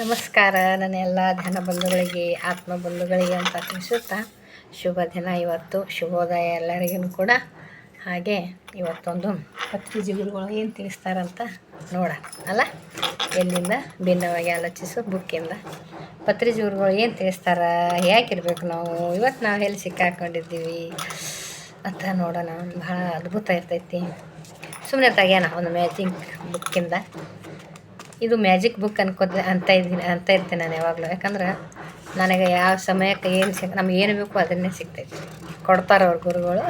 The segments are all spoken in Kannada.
ನಮಸ್ಕಾರ, ನನ್ನ ಎಲ್ಲ ಧನ ಬಂಧುಗಳಿಗೆ, ಆತ್ಮ ಬಂಧುಗಳಿಗೆ ಅಂತ ತಿಳಿಸುತ್ತಾ ಶುಭ ದಿನ ಇವತ್ತು, ಶುಭೋದಯ ಎಲ್ಲರಿಗೂ ಕೂಡ. ಹಾಗೆ ಇವತ್ತೊಂದು ಪತ್ರಿಜಿಗುರುಗಳು ಏನು ತಿಳಿಸ್ತಾರಂತ ನೋಡ ಅಲ್ಲ? ಎಲ್ಲಿಂದ ಭಿನ್ನವಾಗಿ ಆಲೋಚಿಸು, ಬುಕ್ಕಿಂದ. ಪತ್ರಿಜಿಗುರುಗಳು ಏನು ತಿಳಿಸ್ತಾರ ಯಾಕಿರ್ಬೇಕು ನಾವು? ಇವತ್ತು ನಾವು ಎಲ್ಲಿ ಸಿಕ್ಕಾಕೊಂಡಿದ್ದೀವಿ ಅಂತ ನೋಡೋಣ. ಭಾಳ ಅದ್ಭುತ ಇರ್ತೈತಿ. ಸುಮ್ಮನೆ ತೆಗ್ಯಾನ, ಒಂದು ಮ್ಯಾಚಿಂಗ್ ಬುಕ್ಕಿಂದ. ಇದು ಮ್ಯಾಜಿಕ್ ಬುಕ್ ಅನ್ಕೋತ, ಅಂತ ಇದ್ದೀನಿ, ಅಂತ ಇರ್ತೀನಿ ನಾನು ಯಾವಾಗಲೂ. ಯಾಕಂದ್ರೆ ನನಗೆ ಯಾವ ಸಮಯಕ್ಕೆ ಏನು ಸಿಕ್ ನಮ್ಗೆ ಏನು ಬೇಕು ಅದನ್ನೇ ಸಿಗ್ತೈತಿ ಕೊಡ್ತಾರೆ ಅವ್ರ ಗುರುಗಳು.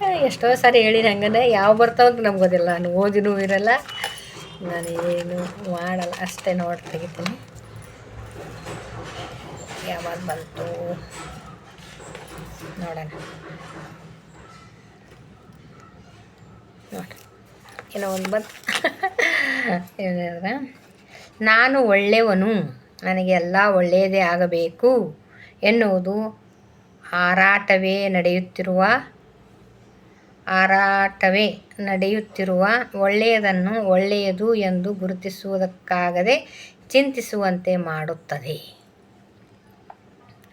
ಎಷ್ಟೋ ಸಾರಿ ಹೇಳಿ ಹಂಗಂದ್ರೆ ಯಾವ ಬರ್ತಾವಂತ ನಮ್ಗೆ ಗೊತ್ತಿಲ್ಲ. ನಾನು ಓದಿನೂ ಇರಲ್ಲ. ನಾನು ಏನು ಮಾಡಲ್ಲ. ಅಷ್ಟೇ ನೋಡಿ ತೆಗಿತೀನಿ. ಯಾವಾಗ ಬಂತು? ನೋಡೋಣ. ನೋಡಿ. ಏನೋ ಒಂದು ಬಂತು. ಹೇಳಿದ್ರೆ, ನಾನು ಒಳ್ಳೆಯವನು, ನನಗೆ ಎಲ್ಲ ಒಳ್ಳೆಯದೇ ಆಗಬೇಕು ಎನ್ನುವುದು ಹಾರಾಟವೇ ನಡೆಯುತ್ತಿರುವ ಹಾರಾಟವೇ ನಡೆಯುತ್ತಿರುವ ಒಳ್ಳೆಯದನ್ನು ಒಳ್ಳೆಯದು ಎಂದು ಗುರುತಿಸುವುದಕ್ಕಾಗದೆ ಚಿಂತಿಸುವಂತೆ ಮಾಡುತ್ತದೆ.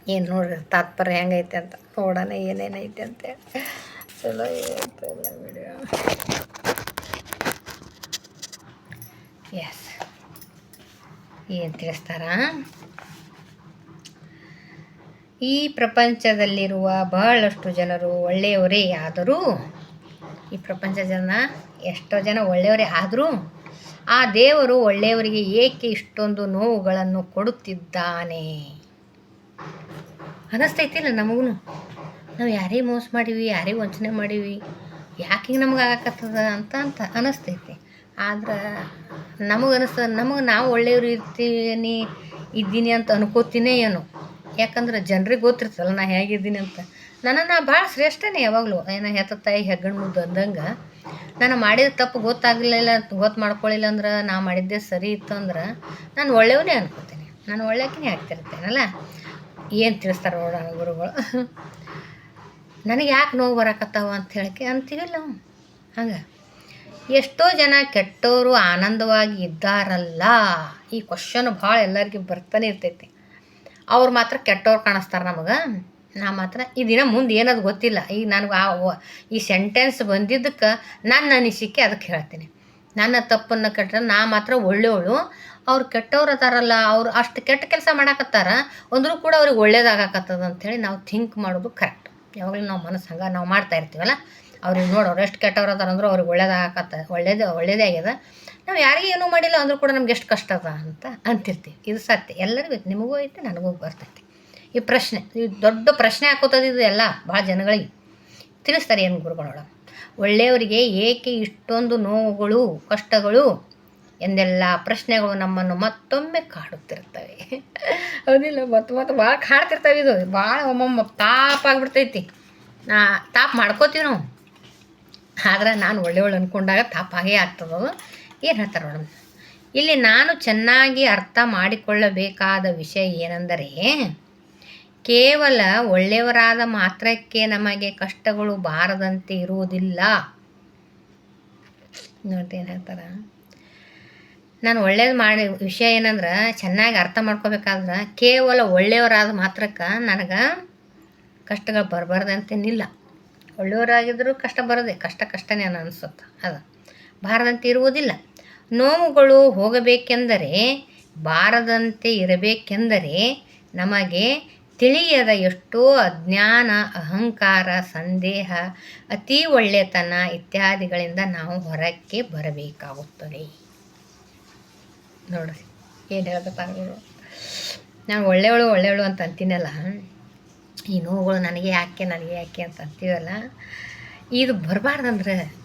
ಏನು ನೋಡ್ರಿ, ತಾತ್ಪರ್ಯ ಹೆಂಗೈತೆ ಅಂತ ನೋಡೋಣ ಏನೇನೈತೆ ಅಂತೇಳಿ ಚಲೋ ವಿಡಿಯೋ ಎಸ್ ಏನು ತಿಳಿಸ್ತಾರ ಈ ಪ್ರಪಂಚದಲ್ಲಿರುವ ಬಹಳಷ್ಟು ಜನರು ಒಳ್ಳೆಯವರೇ ಆದರೂ, ಈ ಪ್ರಪಂಚ ಜನ ಎಷ್ಟೋ ಜನ ಒಳ್ಳೆಯವರೇ ಆದರೂ, ಆ ದೇವರು ಒಳ್ಳೆಯವರಿಗೆ ಏಕೆ ಇಷ್ಟೊಂದು ನೋವುಗಳನ್ನು ಕೊಡುತ್ತಿದ್ದಾನೆ? ಅನ್ನಿಸ್ತೈತಿಲ್ಲ ನಮಗೂ ನಾವು ಯಾರೇ ಮೋಸ ಮಾಡೀವಿ, ಯಾರೇ ವಂಚನೆ ಮಾಡೀವಿ ಯಾಕೆ ಹಿಂಗೆ ನಮ್ಗೆ ಆಗಕತ್ತದ ಅಂತ ಅಂತ ಅನ್ನಿಸ್ತೈತಿ ಆದ್ರೆ ನಮಗೆ ಅನಿಸ್ತದೆ ನಮಗೆ ನಾವು ಒಳ್ಳೆಯವ್ರು ಇರ್ತೀನಿ, ಇದ್ದೀನಿ ಅಂತ ಅನ್ಕೋತೀನೇ ಏನೋ. ಯಾಕಂದ್ರೆ ಜನರಿಗೆ ಗೊತ್ತಿರ್ತಲ್ಲ ನಾ ಹೇಗಿದ್ದೀನಿ ಅಂತ. ನನ್ನ ನಾ ಭಾಳ ಶ್ರೇಷ್ಠನೇ ಯಾವಾಗಲೂ. ಏನೋ ಹೆತ್ತ ತಾಯಿ ಹೆಗ್ಗಣ ಮುದ್ದು ಅಂದಂಗೆ ನಾನು ಮಾಡಿದ ತಪ್ಪು ಗೊತ್ತಾಗಲಿಲ್ಲ, ಗೊತ್ತು ಮಾಡ್ಕೊಳ್ಳಿಲ್ಲ ಅಂದ್ರೆ, ನಾ ಮಾಡಿದ್ದೆ ಸರಿ ಇತ್ತು ಅಂದ್ರೆ, ನಾನು ಒಳ್ಳೆಯವನೇ ಅನ್ಕೋತೀನಿ. ನಾನು ಒಳ್ಳೆಕಿನೇ ಆಗ್ತಿರ್ತೇನಲ್ಲ? ಏನು ತಿಳಿಸ್ತಾರೆ ನೋಡೋಣ ಗುರುಗಳು. ನನಗೆ ಯಾಕೆ ನೋವು ಬರಕತ್ತಾವ ಅಂತ ಹೇಳಕ್ಕೆ ಅಂತೀವಿಲ್ಲ ಹಂಗೆ. ಎಷ್ಟೋ ಜನ ಕೆಟ್ಟವರು ಆನಂದವಾಗಿ ಇದ್ದಾರಲ್ಲ? ಈ ಕ್ವಶನ್ ಭಾಳ ಎಲ್ಲರಿಗೂ ಬರ್ತಾನೆ ಇರ್ತೈತಿ. ಅವ್ರು ಮಾತ್ರ ಕೆಟ್ಟವ್ರು ಕಾಣಿಸ್ತಾರೆ ನಮಗೆ. ನಾ ಮಾತ್ರ ಈ ದಿನ ಮುಂದೆ ಏನದು ಗೊತ್ತಿಲ್ಲ. ಈಗ ನನಗೆ ಆ ಈ ಸೆಂಟೆನ್ಸ್ ಬಂದಿದ್ದಕ್ಕೆ ನನ್ನ ಅನಿಸಿಕೆ ಅದಕ್ಕೆ ಹೇಳ್ತೀನಿ. ನನ್ನ ತಪ್ಪನ್ನು ಕೆಟ್ಟರೆ ನಾ ಮಾತ್ರ ಒಳ್ಳೆಯವಳು. ಅವ್ರು ಕೆಟ್ಟವ್ರು ಅದಾರಲ್ಲ, ಅವ್ರು ಅಷ್ಟು ಕೆಟ್ಟ ಕೆಲಸ ಮಾಡಾಕತ್ತಾರ, ಅಂದರೂ ಕೂಡ ಅವ್ರಿಗೆ ಒಳ್ಳೇದಾಗಕತ್ತದ ಅಂಥೇಳಿ ನಾವು ಥಿಂಕ್ ಮಾಡೋದು ಕರೆಕ್ಟ್ ಯಾವಾಗಲೂ ನಾವು ಮನಸ್ಸು ಹಂಗೆ ನಾವು ಮಾಡ್ತಾ ಇರ್ತೀವಲ್ಲ? ಅವ್ರಿಗೆ ನೋಡಿ, ಅವ್ರು ಎಷ್ಟು ಕೆಟ್ಟವ್ರು ಅದಾರ ಅಂದ್ರೆ ಅವ್ರಿಗೆ ಒಳ್ಳೇದಾಗತ್ತ ಒಳ್ಳೇದು, ಒಳ್ಳೇದೇ ಆಗ್ಯದ. ನಾವು ಯಾರಿಗೆ ಏನೂ ಮಾಡಿಲ್ಲ ಅಂದರೂ ಕೂಡ ನಮ್ಗೆ ಎಷ್ಟು ಕಷ್ಟ ಅದ ಅಂತ ಅಂತಿರ್ತೀವಿ. ಇದು ಸತ್ಯ. ಎಲ್ಲರಿಗೂ ಐತೆ, ನಿಮಗೂ ಐತೆ, ನನಗೂ ಬರ್ತೈತಿ. ಈ ಪ್ರಶ್ನೆ, ಈ ದೊಡ್ಡ ಪ್ರಶ್ನೆ ಹಾಕೋತದ ಇದು ಎಲ್ಲ ಭಾಳ ಜನಗಳಿಗೆ. ತಿಳಿಸ್ತಾರೆ ಏನು ಗುರುಗಳೊಳ ಒಳ್ಳೆಯವರಿಗೆ ಏಕೆ ಇಷ್ಟೊಂದು ನೋವುಗಳು, ಕಷ್ಟಗಳು ಎಂದೆಲ್ಲ ಪ್ರಶ್ನೆಗಳು ನಮ್ಮನ್ನು ಮತ್ತೊಮ್ಮೆ ಕಾಡುತ್ತಿರ್ತವೆ. ಹೌದಿಲ್ಲ, ಮತ್ತೆ ಮತ್ತೆ ಭಾಳ ಕಾಡ್ತಿರ್ತವೆ ಇದು. ಭಾಳ ಒಮ್ಮೊಮ್ಮೆ ತಾಪ ಆಗಿಬಿಡ್ತೈತಿ. ನಾ, ತಾಪ ಮಾಡ್ಕೋತೀವಿ ನಾವು. ಆದ್ರೆ ನಾನು ಒಳ್ಳೆಯವಳು ಅಂದ್ಕೊಂಡಾಗ ತಾಪಾಗೇ ಅದು. ಏನು ಹೇಳ್ತಾರೆ ಮೇಡಮ್ ಇಲ್ಲಿ ನಾನು ಚೆನ್ನಾಗಿ ಅರ್ಥ ಮಾಡಿಕೊಳ್ಳಬೇಕಾದ ವಿಷಯ ಏನೆಂದರೆ, ಕೇವಲ ಒಳ್ಳೆಯವರಾದ ಮಾತ್ರಕ್ಕೆ ನಮಗೆ ಕಷ್ಟಗಳು ಬಾರದಂತೆ ಇರುವುದಿಲ್ಲ. ನೋಡಿ ಏನು ಹೇಳ್ತಾರೆ? ನಾನು ಒಳ್ಳೇದು ಮಾಡಿ, ವಿಷಯ ಏನಂದ್ರೆ, ಚೆನ್ನಾಗಿ ಅರ್ಥ ಮಾಡ್ಕೋಬೇಕಾದ್ರೆ ಕೇವಲ ಒಳ್ಳೆಯವರಾದ ಮಾತ್ರಕ್ಕೆ ನನಗೆ ಕಷ್ಟಗಳು ಬರಬಾರ್ದಂತೇನಿಲ್ಲ ಒಳ್ಳೆಯವರಾಗಿದ್ದರೂ ಕಷ್ಟ ಬರೋದೆ, ಕಷ್ಟ ಕಷ್ಟನೇ ಅನಿಸುತ್ತೆ, ಅದು. ಬಾರದಂತೆ ಇರುವುದಿಲ್ಲ. ನೋವುಗಳು ಹೋಗಬೇಕೆಂದರೆ, ಬಾರದಂತೆ ಇರಬೇಕೆಂದರೆ ನಮಗೆ ತಿಳಿಯದ ಎಷ್ಟೋ ಅಜ್ಞಾನ, ಅಹಂಕಾರ, ಸಂದೇಹ, ಅತಿ ಒಳ್ಳೆತನ ಇತ್ಯಾದಿಗಳಿಂದ ನಾವು ಹೊರಕ್ಕೆ ಬರಬೇಕಾಗುತ್ತದೆ. ನೋಡ್ರಿ, ಏನು ಹೇಳ್ತಾರೆ ನಾನು ಒಳ್ಳೆಯವಳು ಒಳ್ಳೆಯವಳು ಅಂತ ಅಂತೀನಲ್ಲ. ಈ ನೋವುಗಳು ನನಗೆ ಯಾಕೆ ನನಗೆ ಯಾಕೆ ಅಂತ ಅಂತೀವಲ್ಲ? ಇದು ಬರಬಾರ್ದಂದ್ರೆ,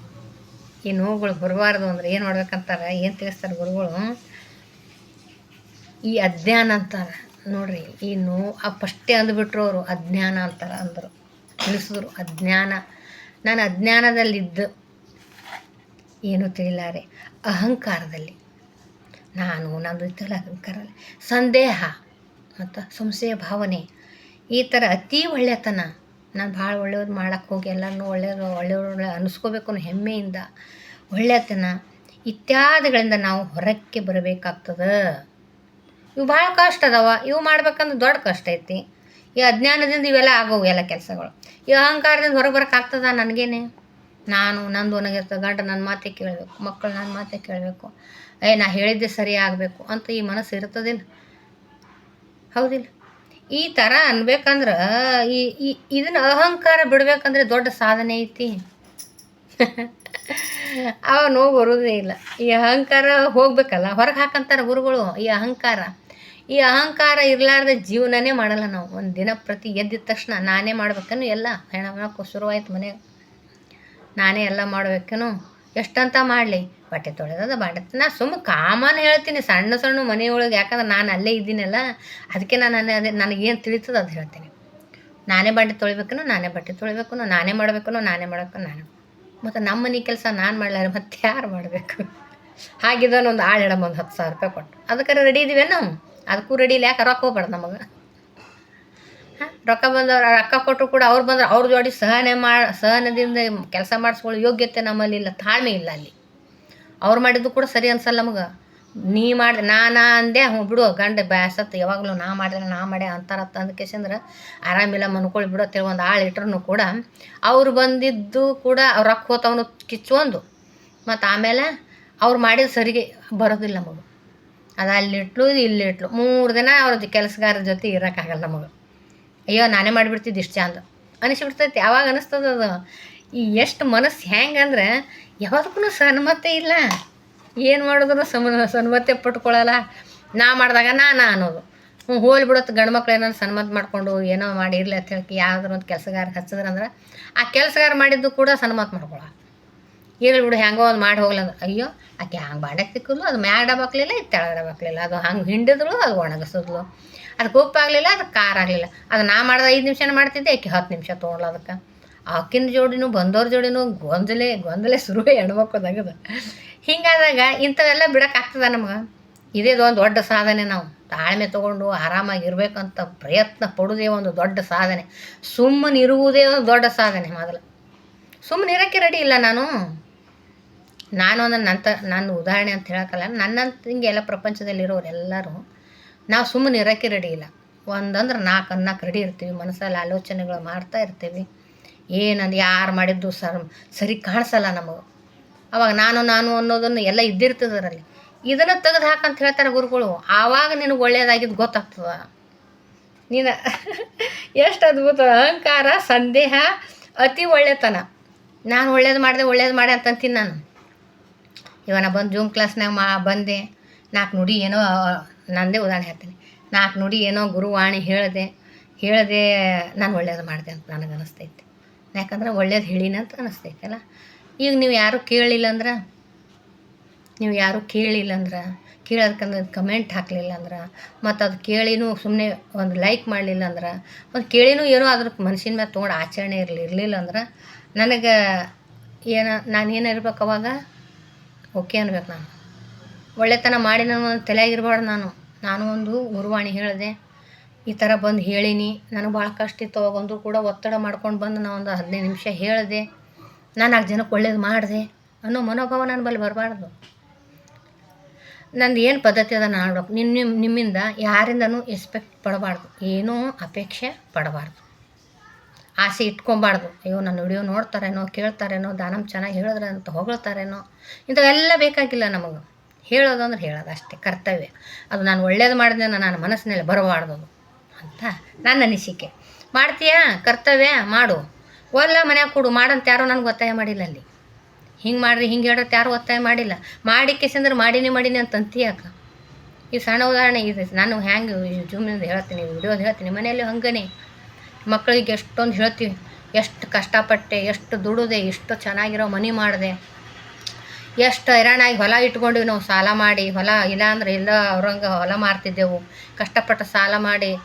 ಈ ನೋವುಗಳು ಬರಬಾರ್ದು ಅಂದ್ರೆ ಏನು ಮಾಡ್ಬೇಕಂತಾರೆ, ಏನು ತಿಳಿಸ್ತಾರೆ ಗುರುಗಳು? ಈ ಅಜ್ಞಾನ ಅಂತಾರೆ, ನೋಡ್ರಿ, ಈ ನೋವು, ಆ ಫಸ್ಟೇ ಅಂದ್ಬಿಟ್ರು ಅವರು, ಅಜ್ಞಾನ ಅಂತಾರೆ ಅಂದರು, ತಿಳಿಸಿದ್ರು, ಅಜ್ಞಾನ. ನಾನು ಅಜ್ಞಾನದಲ್ಲಿದ್ದು, ಏನು ತಿಳಿಲಾರೆ ಅಹಂಕಾರದಲ್ಲಿ. ನಾನು, ನಂದು ಇತ್ತಲ್ಲ ಅಹಂಕಾರದಲ್ಲಿ. ಸಂದೇಹ, ಮತ್ತು ಸಂಶಯ, ಭಾವನೆ. ಈ ಥರ ಅತಿ ಒಳ್ಳೆತನ. ನಾನು ಭಾಳ ಒಳ್ಳೆಯದು ಮಾಡಕ್ಕೆ ಹೋಗಿ ಎಲ್ಲರನ್ನೂ ಒಳ್ಳೆಯದು ಒಳ್ಳೆಯವ್ರು ಅನ್ನಿಸ್ಕೋಬೇಕು ಅನ್ನೋ ಹೆಮ್ಮೆಯಿಂದ ಒಳ್ಳೆತನ ಇತ್ಯಾದಿಗಳಿಂದ ನಾವು ಹೊರಕ್ಕೆ ಬರಬೇಕಾಗ್ತದೆ. ಇವು ಭಾಳ ಕಷ್ಟ ಅದಾವ. ಇವು ಮಾಡ್ಬೇಕಂದ್ರೆ ದೊಡ್ಡ ಕಷ್ಟ ಐತಿ. ಈ ಅಜ್ಞಾನದಿಂದ ಇವೆಲ್ಲ ಆಗೋವು ಎಲ್ಲ ಕೆಲಸಗಳು. ಈ ಅಹಂಕಾರದಿಂದ ಹೊರಗೆ ಬರೋಕ್ಕಾಗ್ತದ ನನಗೇನೆ? ನಾನು, ನಂದು ಒನಗಿರ್ತದೆ ಗಂಡ ನನ್ನ ಮಾತೆ ಕೇಳಬೇಕು ಮಕ್ಕಳು ನನ್ನ ಮಾತೆ ಕೇಳಬೇಕು. ಏ, ನಾ ಹೇಳಿದ್ದೆ ಸರಿ ಆಗಬೇಕು ಅಂತ ಈ ಮನಸ್ಸು ಇರ್ತದಿಲ್ಲ ಹೌದಿಲ್ಲ. ಈ ಥರ ಅನ್ಬೇಕಂದ್ರೆ ಈ ಇದನ್ನ ಅಹಂಕಾರ ಬಿಡ್ಬೇಕಂದ್ರೆ ದೊಡ್ಡ ಸಾಧನೆ ಐತಿ. ಅವ ನೋವು ಬರೋದೇ ಇಲ್ಲ. ಈ ಅಹಂಕಾರ ಹೋಗ್ಬೇಕಲ್ಲ, ಹೊರಗೆ ಹಾಕಂತಾರೆ ಗುರುಗಳು ಈ ಅಹಂಕಾರ. ಈ ಅಹಂಕಾರ ಇರಲಾರ್ದ ಜೀವನನೇ ಮಾಡಲ್ಲ ನಾವು. ಒಂದು ದಿನ ಪ್ರತಿ ಎದ್ದಿದ ತಕ್ಷಣ ನಾನೇ ಮಾಡ್ಬೇಕೇನು ಎಲ್ಲ? ಹೆಣ ಶುರುವಾಯ್ತು ಮನೆಯಾಗ. ನಾನೇ ಎಲ್ಲ ಮಾಡ್ಬೇಕೇನು? ಎಷ್ಟಂತ ಮಾಡಲಿ? ಬಟ್ಟೆ ತೊಳೆದದ ಬಾಂಡೆ ನಾ ಸುಮ್ಮ ಕಾಮನ್ ಹೇಳ್ತೀನಿ ಸಣ್ಣ ಸಣ್ಣ ಮನೆಯೊಳಗೆ. ಯಾಕಂದ್ರೆ ನಾನು ಅಲ್ಲೇ ಇದ್ದೀನಲ್ಲ, ಅದಕ್ಕೆ ನಾನು ಅದೇ ನನಗೇನು ತಿಳಿತದ ಅದು ಹೇಳ್ತೀನಿ. ನಾನೇ ಬಟ್ಟೆ ತೊಳಿಬೇಕನೋ ನಾನೇ ಬಟ್ಟೆ ತೊಳಿಬೇಕು ನಾನೇ ಮಾಡಬೇಕೇನೋ ನಾನೇ ಮಾಡಬೇಕು ನಾನು. ಮತ್ತು ನಮ್ಮ ಮನೆ ಕೆಲಸ ನಾನು ಮಾಡ್ಲಾರ ಮತ್ತೆ ಯಾರು ಮಾಡಬೇಕು? ಹಾಗಿದ್ದಾನೆ ಒಂದು ಆಳು ಹೇಳಮ್ಮ ಒಂದು ಹತ್ತು ಸಾವಿರ ರೂಪಾಯಿ ಕೊಟ್ಟು. ಅದಕ್ಕೆ ರೆಡಿ ಇದೀವಿ ನಾವು. ಅದಕ್ಕೂ ರೆಡಿ ಇಲ್ಲ ಯಾಕೆ ರೊಕ್ಕ ಹೋಗ್ಬಾರ್ದು ನಮಗೆ? ಹಾಂ, ರೊಕ್ಕ ಬಂದವ್ರು ರೊಕ್ಕ ಕೊಟ್ಟರು ಕೂಡ ಅವ್ರು ಬಂದ್ರೆ ಅವ್ರ ಜೋಡಿ ಸಹನೆ ಮಾಡಿ ಸಹನದಿಂದ ಕೆಲಸ ಮಾಡಿಸ್ಕೊಳ್ಳೋ ಯೋಗ್ಯತೆ ನಮ್ಮಲ್ಲಿ ಇಲ್ಲ, ತಾಳ್ಮೆ ಇಲ್ಲ ಅಲ್ಲಿ. ಅವ್ರು ಮಾಡಿದ್ದು ಕೂಡ ಸರಿ ಅನ್ಸಲ್ಲ ನಮಗೆ. ನೀ ಮಾಡಿ, ನಾ ಅಂದೆ ಹ್ಞೂ ಬಿಡು, ಗಂಡ ಬ್ಯಾಸತ್ತು ಯಾವಾಗಲೂ ನಾ ಮಾಡಿದ್ರೆ ನಾ ಮಾಡ್ಯ ಅಂತಾರತ್ತ ಅಂದ್ಕೇಸಂದ್ರೆ ಆರಾಮಿಲ್ಲ ಮನ್ಕೊಳ್ಳಿ ಬಿಡು ತಿಳ್ ಒಂದು ಆಳು ಇಟ್ರು ಕೂಡ ಅವ್ರು ಬಂದಿದ್ದು ಕೂಡ ಅವ್ರು ರೊಕ್ಕ ಹೋತವನು ಕಿಚ್ಚೊಂದು ಮತ್ತು ಆಮೇಲೆ ಅವ್ರು ಮಾಡಿದ ಸರಿಗೆ ಬರೋದಿಲ್ಲ ನಮಗೆ. ಅದು ಅಲ್ಲಿಟ್ಲು ಇಲ್ಲಿಟ್ಲು ಮೂರು ದಿನ ಅವ್ರದ್ದು ಕೆಲಸಗಾರ ಜೊತೆ ಇರೋಕ್ಕಾಗಲ್ಲ ನಮಗೆ. ಅಯ್ಯೋ, ನಾನೇ ಮಾಡಿಬಿಡ್ತಿದ್ದು ಇಷ್ಟು ಚಂದ. ಅನಿಸ್ಬಿಡ್ತೈತಿ. ಯಾವಾಗ ಅನಿಸ್ತದ ಅದು. ಈ ಎಷ್ಟು ಮನಸ್ಸು ಹೆಂಗೆ ಅಂದ್ರೆ ಯಾವ್ದಕ್ಕೂ ಸನ್ಮತೆ ಇಲ್ಲ. ಏನು ಮಾಡಿದ್ರು ಸಮ, ಸನ್ಮತೆ ಪಟ್ಕೊಳ್ಳಲ್ಲ ನಾ ಮಾಡಿದಾಗ ನಾ ಅನ್ನೋದು. ಹ್ಞೂ ಹೋಲಿ ಬಿಡುತ್ತೆ ಗಂಡು ಮಕ್ಳು ಏನಾದ್ರು ಸನ್ಮತ ಮಾಡಿಕೊಂಡು ಏನೋ ಮಾಡಿ ಅಂತ ಹೇಳಿ ಯಾವ್ದಾರು ಒಂದು ಕೆಲಸಗಾರ ಹಚ್ಚಿದ್ರಂದ್ರೆ ಆ ಕೆಲಸಗಾರ ಮಾಡಿದ್ದು ಕೂಡ ಸನ್ಮತ ಮಾಡ್ಕೊಳ. ಇರಲಿ ಬಿಡು, ಹೆಂಗೋ ಒಂದು ಮಾಡಿ ಹೋಗ್ಲ ಅಂದ್ರೆ ಅಯ್ಯೋ, ಆಕೆ ಹಂಗೆ ಬಾಂಡೆ ತಿಕ್ಕಲು ಅದು ಮ್ಯಾಗ ಡಬಾಕ್ಲಿಲ್ಲ ಇದು ತೆಳಗೆ ಡಬಾಕ್ಲಿಲ್ಲ ಅದು ಹಂಗೆ ಹಿಂಡಿದ್ರು, ಅದು ಒಣಗಿಸಿದ್ಲು. ಅದಕ್ಕೆ ಉಪ್ಪಾಗಲಿಲ್ಲ ಅದಕ್ಕೆ ಖಾರ ಆಗಲಿಲ್ಲ. ಅದು ನಾ ಮಾಡಿದ ಐದು ನಿಮಿಷನ ಮಾಡ್ತಿದ್ದೆ, ಆಕೆ ಹತ್ತು ನಿಮಿಷ ತೊಗೊಳ್ಳ ಅದಕ್ಕೆ. ಆಕಿನ ಜೋಡಿನೂ ಬಂದವ್ರ ಜೋಡಿನೂ ಗೊಂದಲೆ ಗೊಂದಲೆ ಶುರು ಹೆಣ್ಮಕ್ಳದಾಗದ ಹಿಂಗಾದಾಗ ಇಂಥವೆಲ್ಲ ಬಿಡೋಕ್ಕಾಗ್ತದ ನಮ್ಗೆ? ಇದೇ ಒಂದು ದೊಡ್ಡ ಸಾಧನೆ ನಾವು. ತಾಳ್ಮೆ ತೊಗೊಂಡು ಆರಾಮಾಗಿ ಇರಬೇಕಂತ ಪ್ರಯತ್ನ ಪಡೋದೇ ಒಂದು ದೊಡ್ಡ ಸಾಧನೆ. ಸುಮ್ಮನೆ ಇರುವುದೇ ಒಂದು ದೊಡ್ಡ ಸಾಧನೆ ಮೊದಲು. ಸುಮ್ಮನೆ ಇರೋಕ್ಕೆ ರೆಡಿ ಇಲ್ಲ ನಾನು. ನಾನು ಒಂದು ನಂತ, ನನ್ನ ಉದಾಹರಣೆ ಅಂತ ಹೇಳೋಕ್ಕಲ್ಲ. ನನ್ನಂತ ಹಿಂಗೆ ಎಲ್ಲ ಪ್ರಪಂಚದಲ್ಲಿರೋರು ಎಲ್ಲರೂ ನಾವು ಸುಮ್ಮನೆ ಇರೋಕ್ಕೆ ರೆಡಿ ಇಲ್ಲ. ಒಂದಂದ್ರೆ ನಾಲ್ಕು ಅನ್ನಕ್ಕೆ ರೆಡಿ ಇರ್ತೀವಿ. ಮನಸ್ಸಲ್ಲಿ ಆಲೋಚನೆಗಳು ಮಾಡ್ತಾ ಇರ್ತೀವಿ. ಏನಂದು ಯಾರು ಮಾಡಿದ್ದು ಸರ್ ಸರಿ ಕಾಣಿಸಲ್ಲ ನಮಗೆ. ಅವಾಗ ನಾನು ನಾನು ಅನ್ನೋದನ್ನು ಎಲ್ಲ ಇದ್ದಿರ್ತದರಲ್ಲಿ ಇದನ್ನು ತೆಗೆದು ಹಾಕಂತ ಹೇಳ್ತಾರೆ ಗುರುಗಳು. ಆವಾಗ ನಿನಗೆ ಒಳ್ಳೆಯದಾಗಿದ್ದು ಗೊತ್ತಾಗ್ತದ. ನೀನು ಎಷ್ಟು ಅದ್ಭುತ. ಅಹಂಕಾರ, ಸಂದೇಹ, ಅತಿ ಒಳ್ಳೆತನ. ನಾನು ಒಳ್ಳೇದು ಮಾಡಿದೆ, ಒಳ್ಳೇದು ಮಾಡಿ ಅಂತಂತೀನಿ ನಾನು. ಇವನ ಬಂದು ಜೂಮ್ ಕ್ಲಾಸ್ನಾಗ ಮಾ, ಬಂದೆ. ನಾಲ್ಕು ನುಡಿ ಏನೋ, ನಂದೇ ಉದಾಹರಣೆ ಹೇಳ್ತೀನಿ. ನಾಲ್ಕು ನುಡಿ ಏನೋ ಗುರುವಾಣಿ ಹೇಳಿದೆ ಹೇಳಿದೆ ನಾನು ಒಳ್ಳೇದು ಮಾಡಿದೆ ಅಂತ ನನಗೆ ಯಾಕಂದ್ರೆ ಒಳ್ಳೇದು ಹೇಳಿನ ಅಂತ ಅನಿಸ್ತೈತಿ ಅಲ್ಲ ಈಗ ನೀವು ಯಾರು ಕೇಳಿಲ್ಲ ಅಂದ್ರೆ ನೀವು ಯಾರೂ ಕೇಳಿಲ್ಲ ಅಂದ್ರೆ ಕೇಳೋದಕ್ಕಂದ್ರೆ ಕಮೆಂಟ್ ಹಾಕಲಿಲ್ಲ ಅಂದ್ರೆ ಮತ್ತು ಅದು ಕೇಳಿನೂ ಸುಮ್ಮನೆ ಒಂದು ಲೈಕ್ ಮಾಡಲಿಲ್ಲ ಅಂದ್ರೆ ಮತ್ತು ಕೇಳಿನೂ ಏನೋ ಅದ್ರ ಮನ್ಸಿನ ಮೇಲೆ ತೊಗೊಂಡು ಆಚರಣೆ ಇರಲಿ ಇರಲಿಲ್ಲ ಅಂದ್ರೆ ನನಗೆ ಏನ, ನಾನು ಏನು ಇರ್ಬೇಕು ಅವಾಗ? ಓಕೆ ಅನ್ಬೇಕು ನಾನು. ಒಳ್ಳೆತನ ಮಾಡಿ ನಾನು ಒಂದು ತಲೆಯಾಗಿರ್ಬಾರ್ದು ನಾನು. ನಾನು ಒಂದು ಗುರುವಾಣಿ ಹೇಳಿದೆ. ಈ ಥರ ಬಂದು ಹೇಳೀನಿ. ನನಗೆ ಭಾಳ ಕಷ್ಟ ಇತ್ತು. ಅವಾಗ ಒಂದು ಕೂಡ ಒತ್ತಡ ಮಾಡ್ಕೊಂಡು ಬಂದು ನಾನು ಒಂದು ಹದಿನೈದು ನಿಮಿಷ ಹೇಳಿದೆ. ನಾನು ನಾಲ್ಕು ಜನಕ್ಕೆ ಒಳ್ಳೇದು ಮಾಡಿದೆ. ಅನ್ನೋ ಮನೋಭಾವ ನನ್ನ ಬಳಿ ಬರಬಾರ್ದು. ನಂದು ಏನು ಪದ್ಧತಿ ಅದ ನಾನು ಆಡ್ಬೇಕು ನಿಮ್ಮ ನಿಮ್ಮ ನಿಮ್ಮಿಂದ ಯಾರಿಂದನೂ ಎಕ್ಸ್ಪೆಕ್ಟ್ ಪಡಬಾರ್ದು. ಏನೂ ಅಪೇಕ್ಷೆ ಪಡಬಾರ್ದು. ಆಸೆ ಇಟ್ಕೊಬಾರ್ದು. ಅಯ್ಯೋ ನನ್ನ ವಿಡಿಯೋ ನೋಡ್ತಾರೇನೋ, ಕೇಳ್ತಾರೇನೋ, ದಾನಮ್ ಚೆನ್ನಾಗಿ ಹೇಳಿದ್ರೆ ಅಂತ ಹೊಗಳ್ತಾರೇನೋ, ಇಂಥವೆಲ್ಲ ಬೇಕಾಗಿಲ್ಲ ನಮಗೆ. ಹೇಳೋದು ಅಂದ್ರೆ ಹೇಳೋದು ಅಷ್ಟೇ ಕರ್ತವ್ಯ. ಅದು ನಾನು ಒಳ್ಳೇದು ಮಾಡಿದೆ ನನ್ನ ಮನಸ್ಸಿನಲ್ಲಿ ಬರಬಾರ್ದು ಅದು. ಅಂತ. ನನ್ನ ಅನಿಸಿಕೆ. ಮಾಡ್ತೀಯಾ? ಕರ್ತವ್ಯ? ಮಾಡು. ಒಲ್ಲ ಮನ್ಯಾಗ ಕೊಡು. ಮಾಡಂತ ಯಾರೋ ನನಗೆ ಒತ್ತಾಯ ಮಾಡಿಲ್ಲ ಅಲ್ಲಿ. ಹಿಂಗೆ ಮಾಡ್ರಿ, ಹಿಂಗೆ ಹೇಳತ್ತೆ ಯಾರು ಒತ್ತಾಯ ಮಾಡಿಲ್ಲ. ಮಾಡಿ ಕೇಸಂದ್ರೆ ಮಾಡಿನೇ, ಮಾಡಿನಿ ಅಂತ ಈ ಸಣ್ಣ ಉದಾಹರಣೆ ಇದೆ. ನಾನು ಹ್ಯಾಂಗೆ ಜೂಮ್ನಿಂದ ಹೇಳ್ತೀನಿ ವಿಡಿಯೋದು ಹೇಳ್ತೀನಿ. ಮನೆಯಲ್ಲಿ ಹಂಗನೇ. ಮಕ್ಕಳಿಗೆ ಎಷ್ಟೊಂದು ಹೇಳ್ತೀವಿ. ಎಷ್ಟು ಕಷ್ಟಪಟ್ಟೆ, ಎಷ್ಟು ದುಡಿದೆ ಎಷ್ಟು ಚೆನ್ನಾಗಿರೋ ಮನೆ ಮಾಡಿದೆ. ಎಷ್ಟು ಹೈರಾಣಾಗಿ ಹೊಲ ಇಟ್ಕೊಂಡಿವಿ ನಾವು, ಸಾಲ ಮಾಡಿ, ಹೊಲ ಇಲ್ಲ ಅಂದ್ರೆ ಇಲ್ಲ ಅವ್ರಂಗೆ ಹೊಲ ಮಾರ್ತಿದ್ದೆವು. ಕಷ್ಟಪಟ್ಟು ಸಾಲ ಮಾಡಿ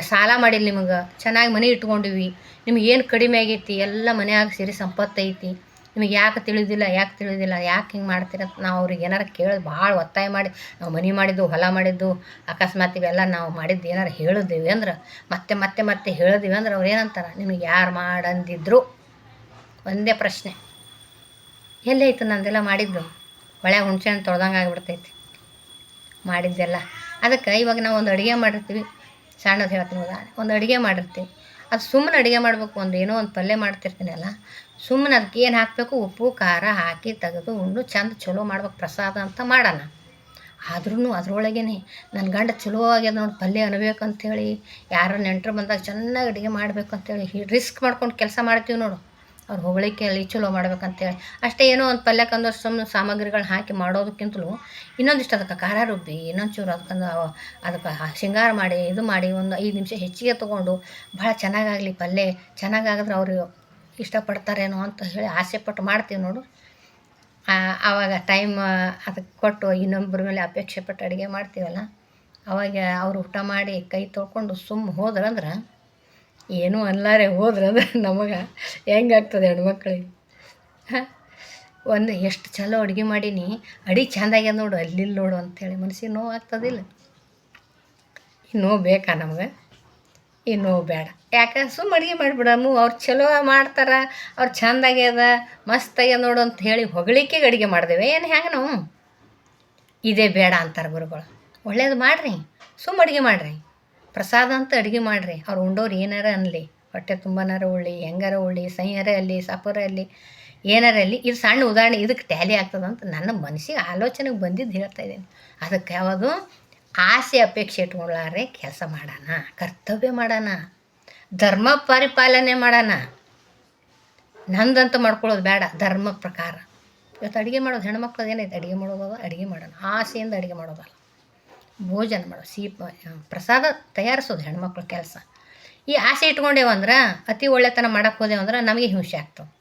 ಸಾಲ ಮಾಡಿಲ್ಲ ನಿಮಗೆ. ಚೆನ್ನಾಗಿ ಮನೆ ಇಟ್ಕೊಂಡಿವಿ. ನಿಮ್ಗೆ ಏನು ಕಡಿಮೆ ಆಗೈತಿ? ಎಲ್ಲ ಮನ್ಯಾಗ ಸಿರಿ ಸಂಪತ್ತು ಐತಿ. ನಿಮಗೆ ಯಾಕೆ ತಿಳಿದಿಲ್ಲ ಯಾಕೆ ತಿಳಿದಿಲ್ಲ, ಯಾಕೆ ಹಿಂಗೆ ಮಾಡ್ತೀರಂತ ನಾವು ಅವ್ರಿಗೆ ಏನಾರು ಕೇಳಿ ಭಾಳ ಒತ್ತಾಯ ಮಾಡಿ, ನಾವು ಮನೆ ಮಾಡಿದ್ದು, ಹೊಲ ಮಾಡಿದ್ದು, ಅಕಸ್ಮಾತ್ ಇವೆಲ್ಲ ನಾವು ಮಾಡಿದ್ದು ಏನಾರು ಹೇಳಿದ್ದೀವಿ ಅಂದ್ರೆ, ಮತ್ತೆ ಮತ್ತೆ ಮತ್ತೆ ಹೇಳಿದ್ವಿ ಅಂದ್ರೆ ಅವ್ರು ಏನಂತಾರೆ? ನಿಮಗೆ ಯಾರು ಮಾಡಂದಿದ್ರು? ಒಂದೇ ಪ್ರಶ್ನೆ. ಎಲ್ಲೈತು ನಂದೆಲ್ಲ ಮಾಡಿದ್ದು? ಒಳ್ಳೆ ಹುಣ್ಸೆ ಹಣ್ಣು ತೊಳೆದಂಗೆ ಆಗಿಬಿಡ್ತೈತಿ. ಮಾಡಿದ್ದೆಲ್ಲ. ಅದಕ್ಕೆ ಇವಾಗ ನಾವು ಒಂದು ಅಡುಗೆ ಮಾಡಿರ್ತೀವಿ. ಸಣ್ಣದು ಹೇಳ್ತೀನಿ ಉದಾಹರಣೆ. ಒಂದು ಅಡುಗೆ ಮಾಡಿರ್ತೀವಿ. ಅದು ಸುಮ್ಮನೆ ಅಡುಗೆ ಮಾಡಬೇಕು, ಒಂದು ಏನೋ ಒಂದು ಪಲ್ಯ ಮಾಡ್ತಿರ್ತೀನಲ್ಲ ಸುಮ್ಮನೆ ಅದಕ್ಕೆ ಏನು ಹಾಕಬೇಕು? ಉಪ್ಪು, ಖಾರ ಹಾಕಿ ತೆಗೆದು ಉಂಡು ಚಂದ ಚಲೋ ಮಾಡ್ಬೇಕು. ಪ್ರಸಾದ ಅಂತ ಮಾಡೋಣ. ಆದ್ರೂ ಅದ್ರೊಳಗೇನೆ ನನ್ನ ಗಂಡ ಚಲೋ ಆಗ್ಯದ ನೋಡಿ, ಪಲ್ಯ ಅನ್ಬೇಕಂತೇಳಿ. ಯಾರು ನೆಂಟರು ಬಂದಾಗ ಚೆನ್ನಾಗಿ ಅಡುಗೆ ಮಾಡಬೇಕು ಅಂತೇಳಿ ರಿಸ್ಕ್ ಮಾಡ್ಕೊಂಡು ಕೆಲಸ ಮಾಡ್ತೀವಿ ನೋಡು. ಅವ್ರು ಹೊಗಳಿಕೆಯಲ್ಲಿ ಚಲೋ ಮಾಡ್ಬೇಕಂತೇಳಿ. ಅಷ್ಟೇ ಏನೋ ಒಂದು ಪಲ್ಯಕ್ಕೆ ಸುಮ್ಮನೆ ಸಾಮಗ್ರಿಗಳು ಹಾಕಿ ಮಾಡೋದಕ್ಕಿಂತಲೂ ಇನ್ನೊಂದಿಷ್ಟು ಅದಕ್ಕೆ ಖಾರ ರುಬ್ಬಿ ಇನ್ನೊಂಚೂರು ಚೂರು ಅದಕ್ಕೆ ಶೃಂಗಾರ ಮಾಡಿ, ಇದು ಮಾಡಿ ಒಂದು ಐದು ನಿಮಿಷ ಹೆಚ್ಚಿಗೆ ತೊಗೊಂಡು ಭಾಳ ಚೆನ್ನಾಗಾಗಲಿ ಪಲ್ಯ, ಚೆನ್ನಾಗಾಗಿದ್ರೆ ಅವರು ಇಷ್ಟಪಡ್ತಾರೇನೋ ಅಂತ ಹೇಳಿ ಆಸೆ ಪಟ್ಟು ಮಾಡ್ತೀವಿ ನೋಡು. ಆವಾಗ ಟೈಮ್ ಅದಕ್ಕೆ ಕೊಟ್ಟು ಇನ್ನೊಬ್ಬರ ಮೇಲೆ ಅಪೇಕ್ಷೆ ಪಟ್ಟು ಅಡುಗೆ ಮಾಡ್ತೀವಲ್ಲ, ಅವಾಗ ಅವರು ಊಟ ಮಾಡಿ ಕೈ ತೊಳ್ಕೊಂಡು ಸುಮ್ಮ ಹೋದ್ರಂದ್ರೆ ಏನೂ ಅನ್ಲಾರೆ, ಹೋದ್ರಂದ್ರೆ ನಮಗೆ ಹೆಂಗಾಗ್ತದೆ ಹೆಣ್ಮಕ್ಳಿಗೆ? ಒಂದು ಎಷ್ಟು ಚಲೋ ಅಡುಗೆ ಮಾಡೀನಿ ಅಡಿಗೆ ಚೆಂದಾಗ್ಯ ನೋಡು ಅಲ್ಲಿ ನೋಡು ಅಂತೇಳಿ ಮನಸ್ಸಿಗೆ ನೋವು ಆಗ್ತದಿಲ್ಲ. ಈ ನೋವು ಬೇಕಾ ನಮ್ಗೆ? ಈ ನೋವು ಬೇಡ. ಯಾಕೆ ಸುಮ್ಮ ಅಡುಗೆ ಮಾಡಿಬಿಡಮು ಅವ್ರು ಚಲೋ ಮಾಡ್ತಾರೆ, ಅವ್ರು ಚೆಂದಾಗ್ಯದ ಆಗ್ಯದ ಮಸ್ತ್ ಆಗ್ಯದ ನೋಡು ಅಂತ ಹೇಳಿ ಹೊಗಳಿಕೆ ಅಡುಗೆ ಮಾಡಿದೆವು. ಏನು ಹೆಂಗೆ ನಾವು? ಇದೇ ಬೇಡ ಅಂತಾರೆ ಗುರುಗಳು. ಒಳ್ಳೇದು ಮಾಡಿರಿ ಸುಮ್ಮ ಅಡುಗೆ ಮಾಡಿರಿ. ಪ್ರಸಾದ ಅಂತ ಅಡುಗೆ ಮಾಡಿರಿ. ಅವ್ರು ಉಂಡೋರು ಏನಾರ ಅನ್ನಲಿ ಹೊಟ್ಟೆ ತುಂಬನಾರ ಉಳ್ಳಿ, ಹೆಂಗಾರ ಉಳ್ಳಿ ಸೈಯಾರ ಅಲ್ಲಿ, ಸಪರ ಅಲ್ಲಿ, ಏನಾರ ಅಲ್ಲಿ. ಇದು ಸಣ್ಣ ಉದಾಹರಣೆ. ಇದಕ್ಕೆ ಟ್ಯಾಲಿ ಆಗ್ತದೆ ಅಂತ ನನ್ನ ಮನಸ್ಸಿಗೆ ಆಲೋಚನೆಗೆ ಬಂದಿದ್ದು ಹೇಳ್ತಾ ಇದ್ದೀನಿ. ಅದಕ್ಕೆ ಯಾವುದು? ಆಸೆ ಅಪೇಕ್ಷೆ ಇಟ್ಕೊಳ್ಳಾರೆ ಕೆಲಸ ಮಾಡೋಣ, ಕರ್ತವ್ಯ ಮಾಡೋಣ, ಧರ್ಮ ಪರಿಪಾಲನೆ ಮಾಡೋಣ. ನಂದಂತ ಮಾಡ್ಕೊಳ್ಳೋದು ಬೇಡ ಧರ್ಮ ಪ್ರಕಾರ. ಇವತ್ತು ಅಡುಗೆ ಮಾಡೋದು ಹೆಣ್ಮಕ್ಳದ್ದು ಏನೈತೆ ಅಡುಗೆ ಮಾಡೋದು ಅಡುಗೆ ಮಾಡೋಣ ಆಸೆಯಿಂದ ಅಡುಗೆ ಮಾಡೋದಲ್ಲ. ಭೋಜನ ಮಾಡೋದು ಸಿಹಿ ಪ್ರಸಾದ ತಯಾರಿಸೋದು ಹೆಣ್ಮಕ್ಳ ಕೆಲಸ. ಈ ಆಸೆ ಇಟ್ಕೊಂಡೇವಂದ್ರೆ ಅತಿ ಒಳ್ಳೆತನ ಮಾಡಕ್ಕೆ ಹೋದೇವಂದ್ರೆ ನಮಗೆ ಹಿಂಸೆ ಆಗ್ತವೆ.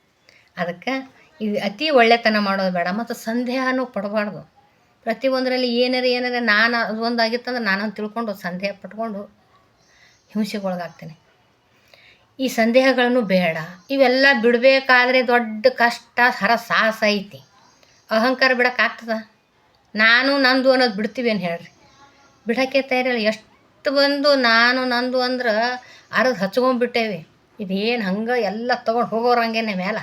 ಅದಕ್ಕೆ ಇದು ಅತಿ ಒಳ್ಳೆತನ ಮಾಡೋದು ಬೇಡ ಮತ್ತು ಸಂದೇಹನೂ ಪಡಬಾರ್ದು. ಪ್ರತಿಯೊಂದರಲ್ಲಿ ಏನಾರ ಏನಾರ ನಾನು ಅದು ನಾನು ಆಗಿತ್ತಂದ್ರೆ ನಾನೊಂದು ತಿಳ್ಕೊಂಡು ಸಂದೇಹ ಪಟ್ಕೊಂಡು ಹಿಂಸೆಗೊಳಗಾಗ್ತೇನೆ. ಈ ಸಂದೇಹಗಳನ್ನು ಬೇಡ. ಇವೆಲ್ಲ ಬಿಡಬೇಕಾದ್ರೆ ದೊಡ್ಡ ಕಷ್ಟ, ಹರ ಸಾಹಸ ಐತಿ. ಅಹಂಕಾರ ಬಿಡೋಕ್ಕಾಗ್ತದ ನಾನು, ನಂದು ಅನ್ನೋದು ಬಿಡ್ತೀವಿ ಅಂತ ಹೇಳ್ರಿ? ಬಿಡೋಕ್ಕೆ ತಯಾರಿಲ್ಲ. ಎಷ್ಟು ಬಂದು ನಾನು ನಂದು ಅಂದ್ರೆ ಅರ್ಧ ಹಚ್ಕೊಂಡ್ಬಿಟ್ಟೇವಿ. ಇದೇನು ಹಂಗೆ ಎಲ್ಲ ತೊಗೊಂಡು ಹೋಗೋರಂಗೇನೆ ಮೇಲೆ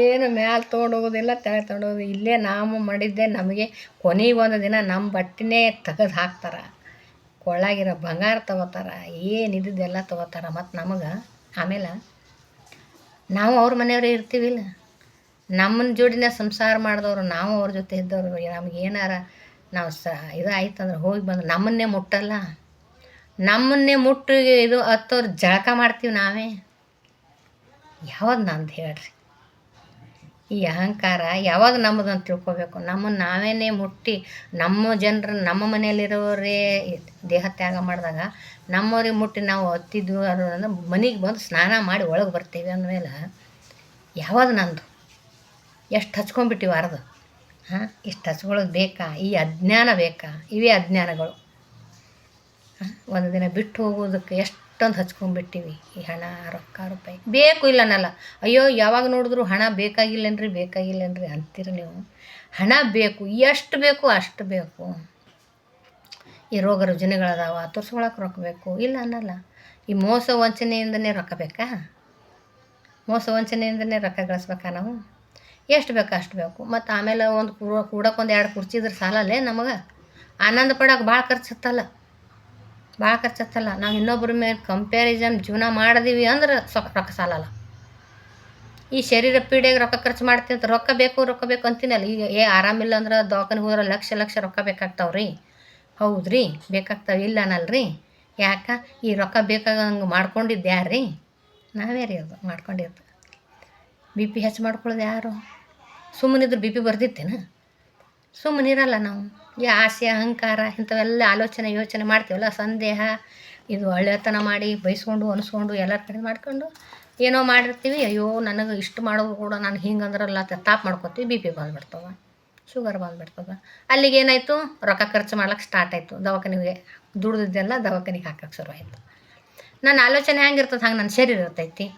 ಏನು ಮ್ಯಾಲೆ ತೊಗೊಂಡು ಹೋಗೋದಿಲ್ಲ ತೆಳಗೆ ತೊಗೊಂಡು ಹೋಗೋದು. ಇಲ್ಲೇ ನಾವು ಮಾಡಿದ್ದೆ ನಮಗೆ ಕೊನೆಗೆ ಒಂದು ದಿನ ನಮ್ಮ ಬಟ್ಟೆನೇ ತೆಗೆದು ಹಾಕ್ತಾರೆ. ಕೊಳಗಿರೋ ಬಂಗಾರ ತೊಗೋತಾರ ಇದ್ದಿದ್ದೆಲ್ಲ ತೊಗೋತಾರೆ. ಮತ್ತು ನಮಗೆ ಆಮೇಲೆ ನಾವು ಅವ್ರ ಮನೆಯವ್ರೇ ಇರ್ತೀವಿಲ್ಲ. ನಮ್ಮನ್ನ ಜೋಡಿನೇ ಸಂಸಾರ ಮಾಡಿದವರು, ನಾವು ಅವ್ರ ಜೊತೆ ಇದ್ದವರು. ನಮ್ಗೆ ಏನಾರ ನಾವು ಸ ಇದು ಆಯ್ತಂದ್ರೆ ಹೋಗಿ ಬಂದ್ರೆ ನಮ್ಮನ್ನೇ ಮುಟ್ಟಲ್ಲ. ನಮ್ಮನ್ನೇ ಮುಟ್ಟು ಇದು ಹತ್ತೋರು ಜಳಕ ಮಾಡ್ತೀವಿ ನಾವೇ. ಯಾವಾಗ ನಂದು ಹೇಳ್ರಿ? ಈ ಅಹಂಕಾರ ಯಾವಾಗ ನಮ್ಮದು ಅಂತ ತಿಳ್ಕೊಬೇಕು? ನಮ್ಮನ್ನು ನಾವೇನೇ ಮುಟ್ಟಿ ನಮ್ಮ ಜನರು ನಮ್ಮ ಮನೆಯಲ್ಲಿರೋರೇ ದೇಹ ತ್ಯಾಗ ಮಾಡಿದಾಗ ನಮ್ಮವ್ರಿಗೆ ಮುಟ್ಟಿ ನಾವು ಹತ್ತಿದ್ವು ಅನ್ನೋದಂದ್ರೆ ಮನೆಗೆ ಬಂದು ಸ್ನಾನ ಮಾಡಿ ಒಳಗೆ ಬರ್ತೀವಿ ಅಂದಮೇಲೆ ಯಾವಾಗ ನಂದು? ಎಷ್ಟು ಹಚ್ಕೊಂಡ್ಬಿಟ್ಟಿವಿ ಅರ್ದು ಹಾಂ? ಇಷ್ಟು ಹಸುಗಳಿಗೆ ಬೇಕಾ? ಈ ಅಜ್ಞಾನ ಬೇಕಾ? ಇವೇ ಅಜ್ಞಾನಗಳು. ಒಂದು ದಿನ ಬಿಟ್ಟು ಹೋಗೋದಕ್ಕೆ ಎಷ್ಟೊಂದು ಹಚ್ಕೊಂಡ್ಬಿಟ್ಟಿವಿ. ಈ ಹಣ, ರೊಕ್ಕ, ರೂಪಾಯಿ. ಬೇಕು ಇಲ್ಲ ಅಯ್ಯೋ, ಯಾವಾಗ ನೋಡಿದ್ರು ಹಣ ಬೇಕಾಗಿಲ್ಲನ್ರಿ ಬೇಕಾಗಿಲ್ಲನ್ರಿ ಅಂತೀರಿ ನೀವು. ಹಣ ಬೇಕು. ಎಷ್ಟು ಬೇಕು, ಅಷ್ಟು ಬೇಕು. ಈ ರೋಗ ರುಜಿನಗಳದಾವ ತೋರ್ಸ್ಕೊಳಕ್ಕೆ ರೊಕ್ಕ ಬೇಕು. ಇಲ್ಲ ಅನ್ನಲ್ಲ. ಈ ಮೋಸ ವಂಚನೆಯಿಂದನೇ ರೊಕ್ಕ ಬೇಕಾ? ಮೋಸ ವಂಚನೆಯಿಂದನೇ ರೊಕ್ಕ ಗಳಿಸ್ಬೇಕಾ ನಾವು? ಎಷ್ಟು ಬೇಕು ಅಷ್ಟು ಬೇಕು. ಮತ್ತು ಆಮೇಲೆ ಒಂದು ಕೂಡ ಕೂಡಕ್ಕೆ ಒಂದು ಎರಡು ಕುರ್ಚಿ ಇದ್ರೆ ಸಾಲಲ್ಲೇ ನಮಗೆ? ಆನಂದ ಪಡೋಕೆ ಭಾಳ ಖರ್ಚು ಹತ್ತಲ್ಲ ಭಾಳ ಖರ್ಚು ಹತ್ತಲ್ಲ ನಾವು ಇನ್ನೊಬ್ಬರ ಮೇಲೆ ಕಂಪ್ಯಾರಿಸನ್ ಜೀವನ ಮಾಡಿದೀವಿ ಅಂದ್ರೆ ಸ್ವಲ್ಪ ರೊಕ್ಕ ಸಾಲಲ್ಲ. ಈ ಶರೀರ ಪೀಡೆಗೆ ರೊಕ್ಕ ಖರ್ಚು ಮಾಡ್ತೀನಿ ಅಂತ ರೊಕ್ಕ ಬೇಕು ರೊಕ್ಕ ಬೇಕು ಅಂತೀನಲ್ಲ. ಈಗ ಏ ಆರಾಮಿಲ್ಲ ಅಂದ್ರೆ ದವಾಖಾನೆಗೆ ಹೋದ್ರೆ ಲಕ್ಷ ಲಕ್ಷ ರೊಕ್ಕ ಬೇಕಾಗ್ತಾವ್ರಿ. ಹೌದ್ರಿ, ಬೇಕಾಗ್ತಾವೆ ಇಲ್ಲ ಅನ್ನಲ್ರಿ. ಯಾಕೆ? ಈ ರೊಕ್ಕ ಬೇಕಾಗಂಗೆ ಮಾಡ್ಕೊಂಡಿದ್ದು ಯಾರ್ರಿ? ನಾವೇ ರೀ ಅದು ಮಾಡ್ಕೊಂಡಿರ್ತ ಬಿ ಪಿ ಹೆಚ್ಚು ಮಾಡ್ಕೊಳ್ಳೋದು ಯಾರು? ಸುಮ್ಮನಿದ್ರೆ ಬಿ ಪಿ ಬರ್ದಿತ್ತೇನ? ಸುಮ್ಮನಿರಲ್ಲ ನಾವು. ಈ ಆಸೆ, ಅಹಂಕಾರ ಇಂಥವೆಲ್ಲ ಆಲೋಚನೆ, ಯೋಚನೆ ಮಾಡ್ತೀವಲ್ಲ, ಸಂದೇಹ, ಇದು ಒಳ್ಳೆತನ ಮಾಡಿ ಬೈಸ್ಕೊಂಡು ಅನಿಸ್ಕೊಂಡು ಎಲ್ಲರ ಕಡೆ ಮಾಡ್ಕೊಂಡು ಏನೋ ಮಾಡಿರ್ತೀವಿ. ಅಯ್ಯೋ, ನನಗೆ ಇಷ್ಟು ಮಾಡೋದು ಕೂಡ ನಾನು ಹಿಂಗೆ ಅಂದ್ರಲ್ಲ ತಾಪ್ ಮಾಡ್ಕೊತೀವಿ. ಬಿ ಪಿ ಬಂದುಬಿಡ್ತವ. ಶುಗರ್ ಬಂದುಬಿಡ್ತದ ಅಲ್ಲಿಗೆ ಏನಾಯಿತು? ರೊಕ್ಕ ಖರ್ಚು ಮಾಡ್ಲಿಕ್ಕೆ ಸ್ಟಾರ್ಟ್ ಆಯಿತು. ದವಾಖಾನಿಗೆ ದುಡ್ದಿದ್ದೆಲ್ಲ ದವಾಖಾನಿಗೆ ಹಾಕಕ್ಕೆ ಶುರು ಆಯಿತು. ನನ್ನ ಆಲೋಚನೆ ಹೆಂಗಿರ್ತದೆ ಹಂಗೆ ನನ್ನ ಶರೀರ ಇರ್ತೈತಿ.